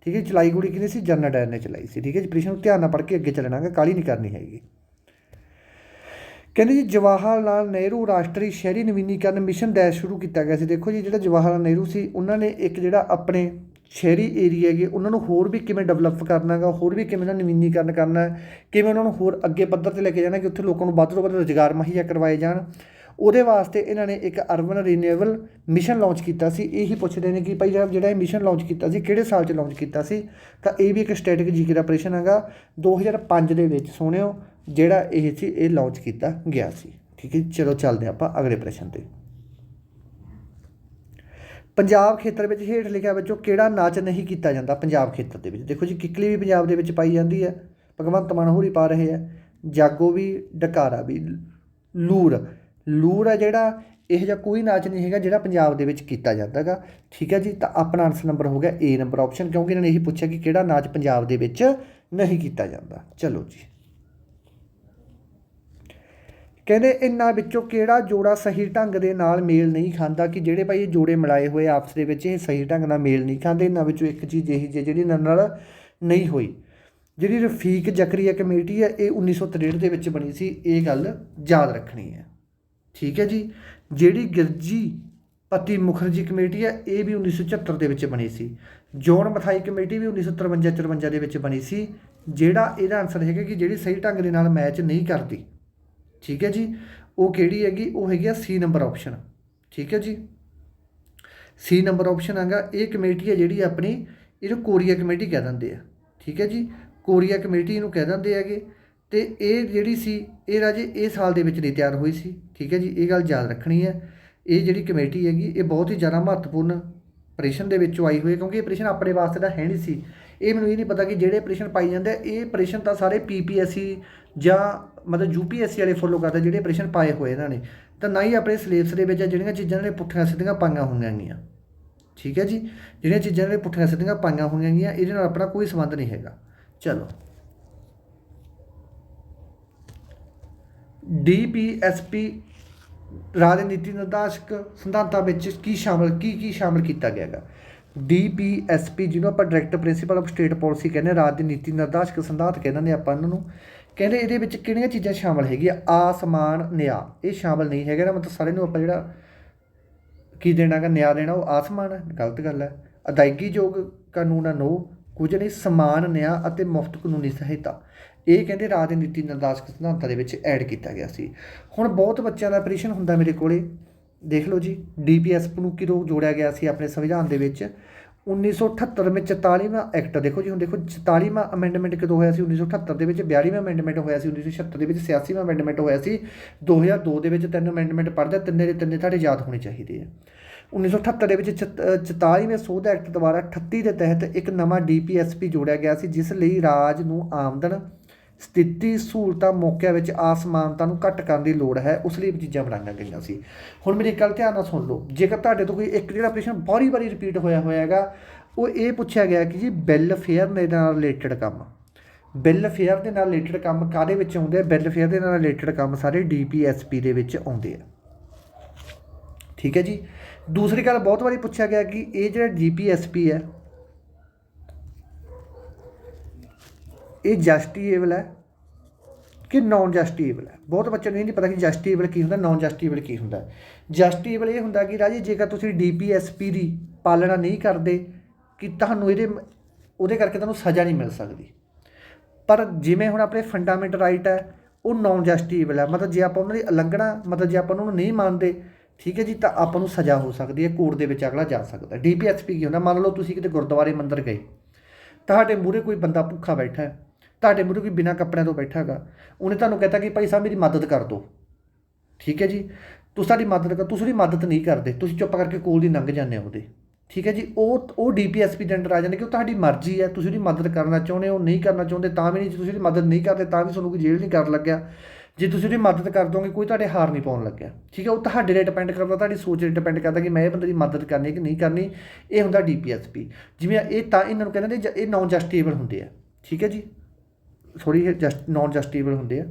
ਠੀਕ ਹੈ ਚਲਾਈ ਗੋਲੀ ਕਿਹਨੇ ਸੀ? ਜਰਨਲ ਡਾਇਰ ਨੇ ਚਲਾਈ ਸੀ। ਠੀਕ ਹੈ ਜੀ? ਪ੍ਰੈਸ਼ਨ ਨੂੰ ਧਿਆਨ ਨਾਲ ਪੜ੍ਹ ਕੇ ਅੱਗੇ ਚੱਲਣਾਗਾ ਕਾਲੀ ਨਹੀਂ ਕਰਨੀ ਹੈਗੀ। ਕਹਿੰਦੇ ਜੀ ਜਵਾਹਰ ਲਾਲ ਨਹਿਰੂ ਰਾਸ਼ਟਰੀ ਸ਼ਹਿਰੀ ਨਵੀਨੀਕਰਨ ਮਿਸ਼ਨ ਡੈਸ਼ ਸ਼ੁਰੂ ਕੀਤਾ ਗਿਆ ਸੀ। ਦੇਖੋ ਜੀ, ਜਿਹੜਾ ਜਵਾਹਰ ਲਾਲ ਨਹਿਰੂ ਸੀ, ਉਹਨਾਂ ਨੇ ਇੱਕ ਜਿਹੜਾ ਆਪਣੇ ਸ਼ਹਿਰੀ ਏਰੀਆ ਹੈਗੇ, ਉਹਨਾਂ ਨੂੰ ਹੋਰ ਵੀ ਕਿਵੇਂ ਡਿਵੈਲਪ ਕਰਨਾਗਾ ਹੋਰ ਵੀ ਕਿਵੇਂ ਦਾ ਨਵੀਨੀਕਰਨ ਕਰਨਾ ਕਿਵੇਂ ਉਹਨਾਂ ਨੂੰ ਹੋਰ ਅੱਗੇ ਪੱਧਰ ਤੇ ਲੈ ਕੇ ਜਾਣਾ ਕਿ ਉੱਥੇ ਲੋਕਾਂ ਨੂੰ ਵੱਧ ਤੋਂ ਵੱਧ ਰੁਜ਼ਗਾਰ ਮੁਹੱਈਆ ਕਰਵਾਏ ਜਾਣ। ਉਹਦੇ ਵਾਸਤੇ ਇਹਨਾਂ ਨੇ ਇੱਕ ਅਰਬਨ ਰੀਨਿਊਏਬਲ ਮਿਸ਼ਨ ਲਾਂਚ ਕੀਤਾ ਸੀ। ਇਹੀ ਪੁੱਛਦੇ ਨੇ ਕਿ ਭਾਈ ਜਿਹੜਾ ਜਿਹੜਾ ਇਹ ਮਿਸ਼ਨ ਲਾਂਚ ਕੀਤਾ ਸੀ, ਕਿਹੜੇ ਸਾਲ 'ਚ ਲਾਂਚ ਕੀਤਾ ਸੀ? ਤਾਂ ਇਹ ਵੀ ਇੱਕ ਸਟੈਟਿਕ ਜੀਕੇ ਦਾ ਆਪਰੇਸ਼ਨ ਹੈਗਾ 2005 ਦੇ ਵਿੱਚ ਸੋਹਣਿਓ ਜਿਹੜਾ ਇਹ ਸੀ ਇਹ ਲਾਂਚ ਕੀਤਾ ਗਿਆ ਸੀ। ਠੀਕ ਹੈ ਜੀ, ਚਲੋ ਚੱਲਦੇ ਹਾਂ ਆਪਾਂ ਅਗਲੇ ਪ੍ਰਸ਼ਨ ਤੇ। ਪੰਜਾਬ ਖੇਤਰ ਵਿੱਚ ਹੇਠ ਲਿਖਿਆ ਵਿੱਚੋਂ ਕਿਹੜਾ ਨਾਚ ਨਹੀਂ ਕੀਤਾ ਜਾਂਦਾ ਪੰਜਾਬ ਖੇਤਰ ਦੇ ਵਿੱਚ? ਦੇਖੋ ਜੀ ਕਿੱਕਲੀ ਵੀ ਪੰਜਾਬ ਦੇ ਵਿੱਚ ਪਾਈ ਜਾਂਦੀ ਹੈ ਭਗਵੰਤ ਮਾਨ ਹੋਰੀ ਪਾ ਰਹੇ ਆ ਜਾਗੋ ਵੀ ਡਕਾਰਾ ਵੀ ਲੂਰ। ਲੂਰ ਹੈ ਜਿਹੜਾ ਇਹ ਜਿਹਾ ਕੋਈ ਨਾਚ ਨਹੀਂ ਹੈਗਾ ਜਿਹੜਾ ਪੰਜਾਬ ਦੇ ਵਿੱਚ ਕੀਤਾ ਜਾਂਦਾਗਾ ਠੀਕ ਹੈ ਜੀ ਤਾਂ ਆਪਣਾ ਆਨਸਰ ਨੰਬਰ ਹੋ ਗਿਆ ਏ ਨੰਬਰ ਆਪਸ਼ਨ ਕਿਉਂਕਿ ਇਹਨਾਂ ਨੇ ਇਹੀ ਪੁੱਛਿਆ ਕਿ ਕਿਹੜਾ ਨਾਚ ਪੰਜਾਬ ਦੇ ਵਿੱਚ ਨਹੀਂ ਕੀਤਾ ਜਾਂਦਾ। ਚਲੋ ਜੀ। ਕਹਿੰਦੇ ਇਹਨਾਂ ਵਿੱਚੋਂ ਕਿਹੜਾ ਜੋੜਾ ਸਹੀ ਢੰਗ ਦੇ ਨਾਲ ਮੇਲ ਨਹੀਂ ਖਾਂਦਾ ਕਿ ਜਿਹੜੇ ਭਾਈ ਇਹ ਜੋੜੇ ਮਿਲਾਏ ਹੋਏ ਆਪਸ ਦੇ ਵਿੱਚ ਇਹ ਸਹੀ ਢੰਗ ਨਾਲ ਮੇਲ ਨਹੀਂ ਖਾਂਦੇ, ਇਹਨਾਂ ਵਿੱਚੋਂ ਇੱਕ ਚੀਜ਼ ਇਹੀ ਜਿਹੀ ਜਿਹੜੀ ਇਹਨਾਂ ਨਾਲ ਨਹੀਂ ਹੋਈ। ਜਿਹੜੀ ਰਫੀਕ ਜ਼ਕਰੀਆ ਕਮੇਟੀ ਹੈ, ਇਹ 1963 ਦੇ ਵਿੱਚ ਬਣੀ ਸੀ, ਇਹ ਗੱਲ ਯਾਦ ਰੱਖਣੀ ਹੈ। ਠੀਕ ਹੈ ਜੀ? ਜਿਹੜੀ ਗਿਰਜੀ ਪਤੀ ਮੁਖਰਜੀ ਕਮੇਟੀ ਹੈ, ਇਹ ਵੀ 1974 ਦੇ ਵਿੱਚ ਬਣੀ ਸੀ। ਜੋਨ ਮਥਾਈ ਕਮੇਟੀ ਵੀ 1953 54 ਦੇ ਵਿੱਚ ਬਣੀ ਸੀ, ਜਿਹੜਾ ਇਹਦਾ ਆਨਸਰ ਹੈਗਾ ਕਿ ਜਿਹੜੀ ਸਹੀ ਢੰਗ ਦੇ ਨਾਲ ਮੈਚ ਨਹੀਂ ਕਰਦੀ। ਠੀਕ ਹੈ ਜੀ? ਉਹ ਕਿਹੜੀ ਹੈਗੀ? ਉਹ ਹੈਗੀ ਆ ਸੀ ਨੰਬਰ ਆਪਸ਼ਨ ਠੀਕ ਹੈ ਜੀ? ਸੀ ਨੰਬਰ ਆਪਸ਼ਨ ਹੈਗਾ, ਇਹ ਕਮੇਟੀ ਹੈ ਜਿਹੜੀ ਆਪਣੀ, ਇਹਨੂੰ ਕੋਰੀਆ ਕਮੇਟੀ ਕਹਿ ਦਿੰਦੇ ਆ। ਠੀਕ ਹੈ ਜੀ? ਕੋਰੀਆ ਕਮੇਟੀ ਇਹਨੂੰ ਕਹਿ ਦਿੰਦੇ ਹੈਗੇ। ਤੇ ਇਹ ਜਿਹੜੀ ਸੀ, ਇਹ ਰਾਜੇ ਇਹ ਸਾਲ ਦੇ ਵਿੱਚ ਨਹੀਂ ਤਿਆਰ ਹੋਈ ਸੀ। ਠੀਕ ਹੈ ਜੀ? ਇਹ ਗੱਲ ਯਾਦ ਰੱਖਣੀ ਹੈ। ਇਹ ਜਿਹੜੀ ਕਮੇਟੀ ਹੈਗੀ, ਇਹ ਬਹੁਤ ਹੀ ਜ਼ਿਆਦਾ ਮਹੱਤਵਪੂਰਨ ਆਪਰੇਸ਼ਨ ਦੇ ਵਿੱਚੋਂ ਆਈ ਹੋਈ ਹੈ, ਕਿਉਂਕਿ ਇਹ ਆਪਰੇਸ਼ਨ ਆਪਣੇ ਵਾਸਤੇ ਤਾਂ ਹੈ ਨਹੀਂ ਸੀ। ਇਹ ਮੈਨੂੰ ਇਹ ਨਹੀਂ ਪਤਾ ਕਿ ਜਿਹੜੇ ਆਪਰੇਸ਼ਨ ਪਾਈ ਜਾਂਦੇ ਆ, ਇਹ ਆਪਰੇਸ਼ਨ ਤਾਂ ਸਾਰੇ ਪੀਪੀਐਸਸੀ ਜਾਂ ਮਤਲਬ ਯੂਪੀਐਸਸੀ ਵਾਲੇ ਫੋਲੋ ਕਰਦੇ ਜਿਹੜੇ ਆਪਰੇਸ਼ਨ ਪਾਏ ਹੋਏ ਇਹਨਾਂ ਨੇ। ਤਾਂ ਨਾ ਹੀ ਆਪਣੇ ਸਿਲੇਬਸ ਦੇ ਵਿੱਚ ਜਿਹੜੀਆਂ ਚੀਜ਼ਾਂ ਨੇ, ਪੁੱਠੀਆਂ ਸਿੱਧੀਆਂ ਪਾਈਆਂ ਹੋਈਆਂ ਗੀਆਂ। ਠੀਕ ਹੈ ਜੀ? ਜਿਹੜੀਆਂ ਚੀਜ਼ਾਂ ਨੇ, ਪੁੱਠੀਆਂ ਸਿੱਧੀਆਂ ਪਾਈਆਂ ਹੋਈਆਂ ਗੀਆਂ, ਇਹਦੇ ਨਾਲ ਆਪਣਾ ਕੋਈ ਸੰਬੰਧ ਨਹੀਂ ਹੈਗਾ। ਚਲੋ। ਡੀਪੀਐਸਪੀ ਰਾਜਨੀਤੀ ਨਿਰਦਾਸ਼ਕ ਸਿਧਾਂਤਾਂ ਵਿੱਚ ਕੀ ਸ਼ਾਮਲ, ਕੀ ਕੀ ਸ਼ਾਮਲ ਕੀਤਾ ਗਿਆ ਹੈਗਾ ਡੀਪੀਐਸਪੀ ਜਿਹਨੂੰ ਆਪਾਂ director principal of state policy ਕਹਿੰਦੇ ਹਾਂ, ਰਾਜਨੀਤੀ ਨਿਰਦਾਸ਼ਕ ਸਿਧਾਂਤ ਕਹਿੰਦੇ ਨੇ ਆਪਾਂ ਇਹਨਾਂ ਨੂੰ। ਕਹਿੰਦੇ ਇਹਦੇ ਵਿੱਚ ਕਿਹੜੀਆਂ ਚੀਜ਼ਾਂ ਸ਼ਾਮਲ ਹੈਗੀਆਂ? ਆਸਮਾਨ ਨਿਆਂ। ਇਹ ਸ਼ਾਮਲ ਨਹੀਂ ਹੈਗਾ ਨਾ ਮਤਲਬ ਸਾਰੇ ਨੂੰ ਆਪਾਂ ਜਿਹੜਾ ਕੀ ਦੇਣਾਗਾ ਨਿਆਂ ਦੇਣਾ ਉਹ ਆਸਮਾਨ ਹੈ ਗਲਤ ਗੱਲ ਹੈ। ਅਦਾਇਗੀਯੋਗ ਕਾਨੂੰਨ ਨੋ। ਕੁਝ ਨਹੀਂ ਸਮਾਨ ਨਿਆਂ ਅਤੇ ਮੁਫਤ ਕਾਨੂੰਨੀ ਸਹਾਇਤਾ। ਇਹ ਕਹਿੰਦੇ ਰਾਜਨੀਤੀ ਨਿਰਦਾਸ਼ਕ ਸਿਧਾਂਤਾਂ ਦੇ ਵਿੱਚ ਐਡ ਕੀਤਾ ਗਿਆ ਸੀ। ਹੁਣ ਬਹੁਤ ਬੱਚਿਆਂ ਦਾ ਆਪਰੇਸ਼ਨ ਹੁੰਦਾ ਮੇਰੇ ਕੋਲੇ। ਦੇਖ ਲਓ ਜੀ ਡੀਪੀਐਸ ਨੂੰ ਕਿਦੋਂ ਜੋੜਿਆ ਗਿਆ ਸੀ ਆਪਣੇ ਸੰਵਿਧਾਨ ਦੇ ਵਿੱਚ? 1978 ਵਿੱਚ 44ਵਾਂ ਐਕਟ, ਦੇਖੋ ਜੀ ਹੁਣ ਦੇਖੋ 44ਵਾਂ ਅਮੈਂਡਮੈਂਟ ਕਦੋਂ ਹੋਇਆ ਸੀ? 1978 ਦੇ ਵਿੱਚ 42ਵਾਂ ਅਮੈਂਡਮੈਂਟ ਹੋਇਆ ਸੀ 1976 ਦੇ ਵਿੱਚ 86ਵਾਂ ਅਮੈਂਡਮੈਂਟ ਹੋਇਆ ਸੀ 2002 ਦੇ ਵਿੱਚ ਤਿੰਨ ਅਮੈਂਡਮੈਂਟ ਪੜ੍ਹਦੇ ਤਿੰਨੇ ਦੇ ਤਿੰਨੇ ਤੁਹਾਡੇ ਯਾਦ ਹੋਣੇ ਚਾਹੀਦੇ ਆ। 1978 ਦੇ ਵਿੱਚ 44ਵੇਂ ਸੋਧ ਐਕਟ ਦੁਆਰਾ 38 ਦੇ ਤਹਿਤ ਇੱਕ ਨਵਾਂ ਡੀਪੀਐਸਪੀ ਜੋੜਿਆ ਗਿਆ ਸੀ, ਜਿਸ ਲਈ ਰਾਜ ਨੂੰ ਆਮਦਨ ਸਥਿਤੀ ਸਹੂਲਤਾਂ ਮੌਕਿਆਂ ਵਿੱਚ ਆਸਮਾਨਤਾ ਨੂੰ ਘੱਟ ਕਰਨ ਦੀ ਲੋੜ ਹੈ, ਉਸ ਲਈ ਇਹ ਚੀਜ਼ਾਂ ਬਣਾਈਆਂ ਗਈਆਂ ਸੀ। ਹੁਣ ਮੇਰੀ ਇੱਕ ਗੱਲ ਧਿਆਨ ਨਾਲ ਸੁਣ ਲਓ। ਜੇਕਰ ਤੁਹਾਡੇ ਤੋਂ ਕੋਈ ਇੱਕ ਜਿਹੜਾ ਪ੍ਰਸ਼ਨ ਬਾਰੀ ਵਾਰੀ ਰਿਪੀਟ ਹੋਇਆ ਹੋਇਆ ਹੈਗਾ, ਉਹ ਇਹ ਪੁੱਛਿਆ ਗਿਆ ਕਿ ਜੀ ਬਿੱਲ ਦੇ ਨਾਲ ਰਿਲੇਟਡ ਕੰਮ। ਬਿੱਲ ਦੇ ਨਾਲ ਰਿਲੇਟਡ ਕੰਮ ਕਾਦੇ ਵਿੱਚ ਆਉਂਦੇ ਆ? ਬਿੱਲ ਦੇ ਨਾਲ ਰਿਲੇਟਡ ਕੰਮ ਸਾਰੇ ਡੀਪੀਐਸਪੀ ਦੇ ਵਿੱਚ ਆਉਂਦੇ ਆ। ਠੀਕ ਹੈ ਜੀ? ਦੂਸਰੀ ਗੱਲ ਬਹੁਤ ਵਾਰੀ ਪੁੱਛਿਆ ਗਿਆ ਕਿ ਇਹ ਜਿਹੜਾ ਜੀਪੀਐਸਪੀ ਹੈ ਇਹ ਜਸਟੀਏਬਲ ਹੈ ਕਿ ਨਾਨ ਜਸਟੀਏਬਲ ਹੈ? ਬਹੁਤ ਬੱਚਿਆਂ ਨੂੰ ਇਹ ਨਹੀਂ ਪਤਾ ਕਿ ਜਸਟੀਏਬਲ ਕੀ ਹੁੰਦਾ ਨਾਨ ਜਸਟੀਏਬਲ ਕੀ ਹੁੰਦਾ। ਜਸਟੀਏਬਲ ਇਹ ਹੁੰਦਾ ਕਿ ਰਾਜੀ, ਜੇਕਰ ਤੁਸੀਂ ਡੀਪੀਐਸਪੀ ਦੀ ਪਾਲਣਾ ਨਹੀਂ ਕਰਦੇ, ਕਿ ਤੁਹਾਨੂੰ ਇਹਦੇ ਉਹਦੇ ਕਰਕੇ ਤੁਹਾਨੂੰ ਸਜ਼ਾ ਨਹੀਂ ਮਿਲ ਸਕਦੀ। ਪਰ ਜਿਵੇਂ ਹੁਣ ਆਪਣੇ ਫੰਡਾਮੈਂਟਲ ਰਾਈਟ ਹੈ, ਉਹ ਨਾਨ ਜਸਟੀਏਬਲ ਹੈ। ਮਤਲਬ ਜੇ ਆਪਾਂ ਉਹਨਾਂ ਦੀ ਉਲੰਘਣਾ, ਮਤਲਬ ਜੇ ਆਪਾਂ ਉਹਨਾਂ ਨੂੰ ਨਹੀਂ ਮੰਨਦੇ, ਠੀਕ ਹੈ ਜੀ, ਤਾਂ ਆਪਾਂ ਨੂੰ ਸਜ਼ਾ ਹੋ ਸਕਦੀ ਹੈ, ਕੋਰਟ ਦੇ ਵਿੱਚ ਅਗਲਾ ਜਾ ਸਕਦਾ ਡੀਪੀਐਸਪੀ ਕੀ ਹੁੰਦਾ? ਮੰਨ ਲਓ ਤੁਸੀਂ ਕਿਤੇ ਗੁਰਦੁਆਰੇ ਮੰਦਰ ਗਏ, ਤੁਹਾਡੇ ਮੂਹਰੇ ਕੋਈ ਬੰਦਾ ਭੁੱਖਾ ਬੈਠਾ ਹੈ ਤੁਹਾਡੇ ਮੂਹਰੇ ਕੋਈ ਬਿਨਾਂ ਕੱਪੜਿਆਂ ਤੋਂ ਬੈਠਾ ਹੈਗਾ, ਉਹਨੇ ਤੁਹਾਨੂੰ ਕਹਤਾ ਕਿ ਭਾਈ ਸਾਹਿਬ ਮੇਰੀ ਮਦਦ ਕਰ ਦਿਓ। ਠੀਕ ਹੈ ਜੀ? ਤੁਸੀਂ ਸਾਡੀ ਮਦਦ ਕਰ, ਤੁਸੀਂ ਉਹਦੀ ਮਦਦ ਨਹੀਂ ਕਰਦੇ, ਤੁਸੀਂ ਚੁੱਪ ਕਰਕੇ ਕੋਲ ਦੀ ਲੰਘ ਜਾਂਦੇ ਹੋ ਉਹਦੇ। ਠੀਕ ਹੈ ਜੀ? ਉਹ ਉਹ ਡੀਪੀਐਸਪੀ ਦੇ ਅੰਡਰ ਆ ਜਾਂਦੇ ਕਿ ਉਹ ਤੁਹਾਡੀ ਮਰਜ਼ੀ ਹੈ, ਤੁਸੀਂ ਉਹਦੀ ਮਦਦ ਕਰਨਾ ਚਾਹੁੰਦੇ ਹੋ, ਨਹੀਂ ਕਰਨਾ ਚਾਹੁੰਦੇ, ਤਾਂ ਵੀ ਨਹੀਂ ਜੇ ਤੁਸੀਂ ਉਹਦੀ ਮਦਦ ਨਹੀਂ ਕਰਦੇ, ਤਾਂ ਵੀ ਤੁਹਾਨੂੰ ਕੋਈ ਜੇਲ੍ਹ ਨਹੀਂ ਕਰਨ ਲੱਗਿਆ। ਜੇ ਤੁਸੀਂ ਉਹਦੀ ਮਦਦ ਕਰ ਦੋਗੇ, ਕੋਈ ਤੁਹਾਡੇ ਹਾਰ ਨਹੀਂ ਪਾਉਣ ਲੱਗਿਆ। ਠੀਕ ਹੈ? ਉਹ ਤੁਹਾਡੇ ਤੇ ਡਿਪੈਂਡ ਕਰਦਾ, ਤੁਹਾਡੀ ਸੋਚ ਤੇ ਡਿਪੈਂਡ ਕਰਦਾ ਕਿ ਮੈਂ ਇਹ ਬੰਦੇ ਦੀ ਮਦਦ ਕਰਨੀ ਕਿ ਨਹੀਂ ਕਰਨੀ, ਇਹ ਹੁੰਦਾ ਡੀਪੀਐਸਪੀ ਜਿਵੇਂ ਇਹ ਤਾਂ ਇਹਨਾਂ ਨੂੰ ਕਹਿੰਦੇ ਨੇ ਜ- ਇਹ ਨਾਨ ਜਸਟੀਏਬਲ ਹੁੰਦੇ ਆ। ਠੀਕ ਹੈ ਜੀ? ਥੋੜੀ ਜਸਟ ਨਾਨ ਜਸਟੀਏਬਲ ਹੁੰਦੇ ਆ।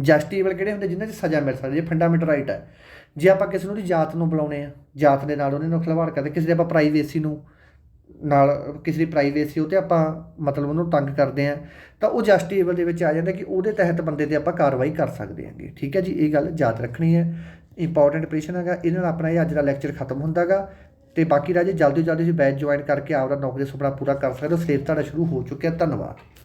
ਜਸਟੀਏਬਲ ਕਿਹੜੇ ਹੁੰਦੇ? ਜਿਨ੍ਹਾਂ 'ਚ ਸਜ਼ਾ ਮਿਲ ਸਕਦੀ ਹੈ। ਫੰਡਾਮੈਂਟਲ ਰਾਈਟ ਹੈ। ਜੇ ਆਪਾਂ ਕਿਸੇ ਨੂੰ ਦੀ ਜਾਤ ਨੂੰ ਬੁਲਾਉਣੇ ਆ, ਜਾਤ ਦੇ ਨਾਲ ਉਹਨੇ ਨੂੰ ਖਿਲਵਾੜ ਕਰਦੇ ਕਿਸੇ ਦੇ ਆਪਾਂ ਪ੍ਰਾਈਵੇਸੀ ਨੂੰ ਨਾਲ, ਕਿਸੇ ਦੀ ਪ੍ਰਾਈਵੇਸੀ ਉਹ ਤੇ ਆਪਾਂ ਮਤਲਬ ਉਹਨੂੰ ਤੰਗ ਕਰਦੇ ਆ, ਤਾਂ ਉਹ ਜਸਟੀਏਬਲ ਦੇ ਵਿੱਚ ਆ ਜਾਂਦਾ ਕਿ ਉਹਦੇ ਤਹਿਤ ਬੰਦੇ ਤੇ ਆਪਾਂ ਕਾਰਵਾਈ ਕਰ ਸਕਦੇ ਹਾਂਗੇ। ਠੀਕ ਹੈ ਜੀ? ਇਹ ਗੱਲ ਯਾਦ ਰੱਖਣੀ ਹੈ। ਇੰਪੋਰਟੈਂਟ ਪ੍ਰਸ਼ਨ ਹੈਗਾ। ਇਹਦੇ ਨਾਲ ਆਪਣਾ ਇਹ ਅੱਜ ਦਾ ਲੈਕਚਰ ਖਤਮ ਹੁੰਦਾਗਾ। ਤੇ ਬਾਕੀ ਰਾਜੇ, ਜਲਦੀ ਤੋਂ ਜਲਦੀ ਤੁਸੀਂ ਬੈਚ ਜੁਆਇਨ ਕਰਕੇ ਆਪਦਾ ਨੌਕਰੀ ਦਾ ਸੁਪਨਾ ਪੂਰਾ ਕਰ ਸਕਦੇ ਹੋ। ਸੇਵ ਤੁਹਾਡਾ ਸ਼ੁਰੂ ਹੋ ਚੁੱਕਿਆ। ਧੰਨਵਾਦ।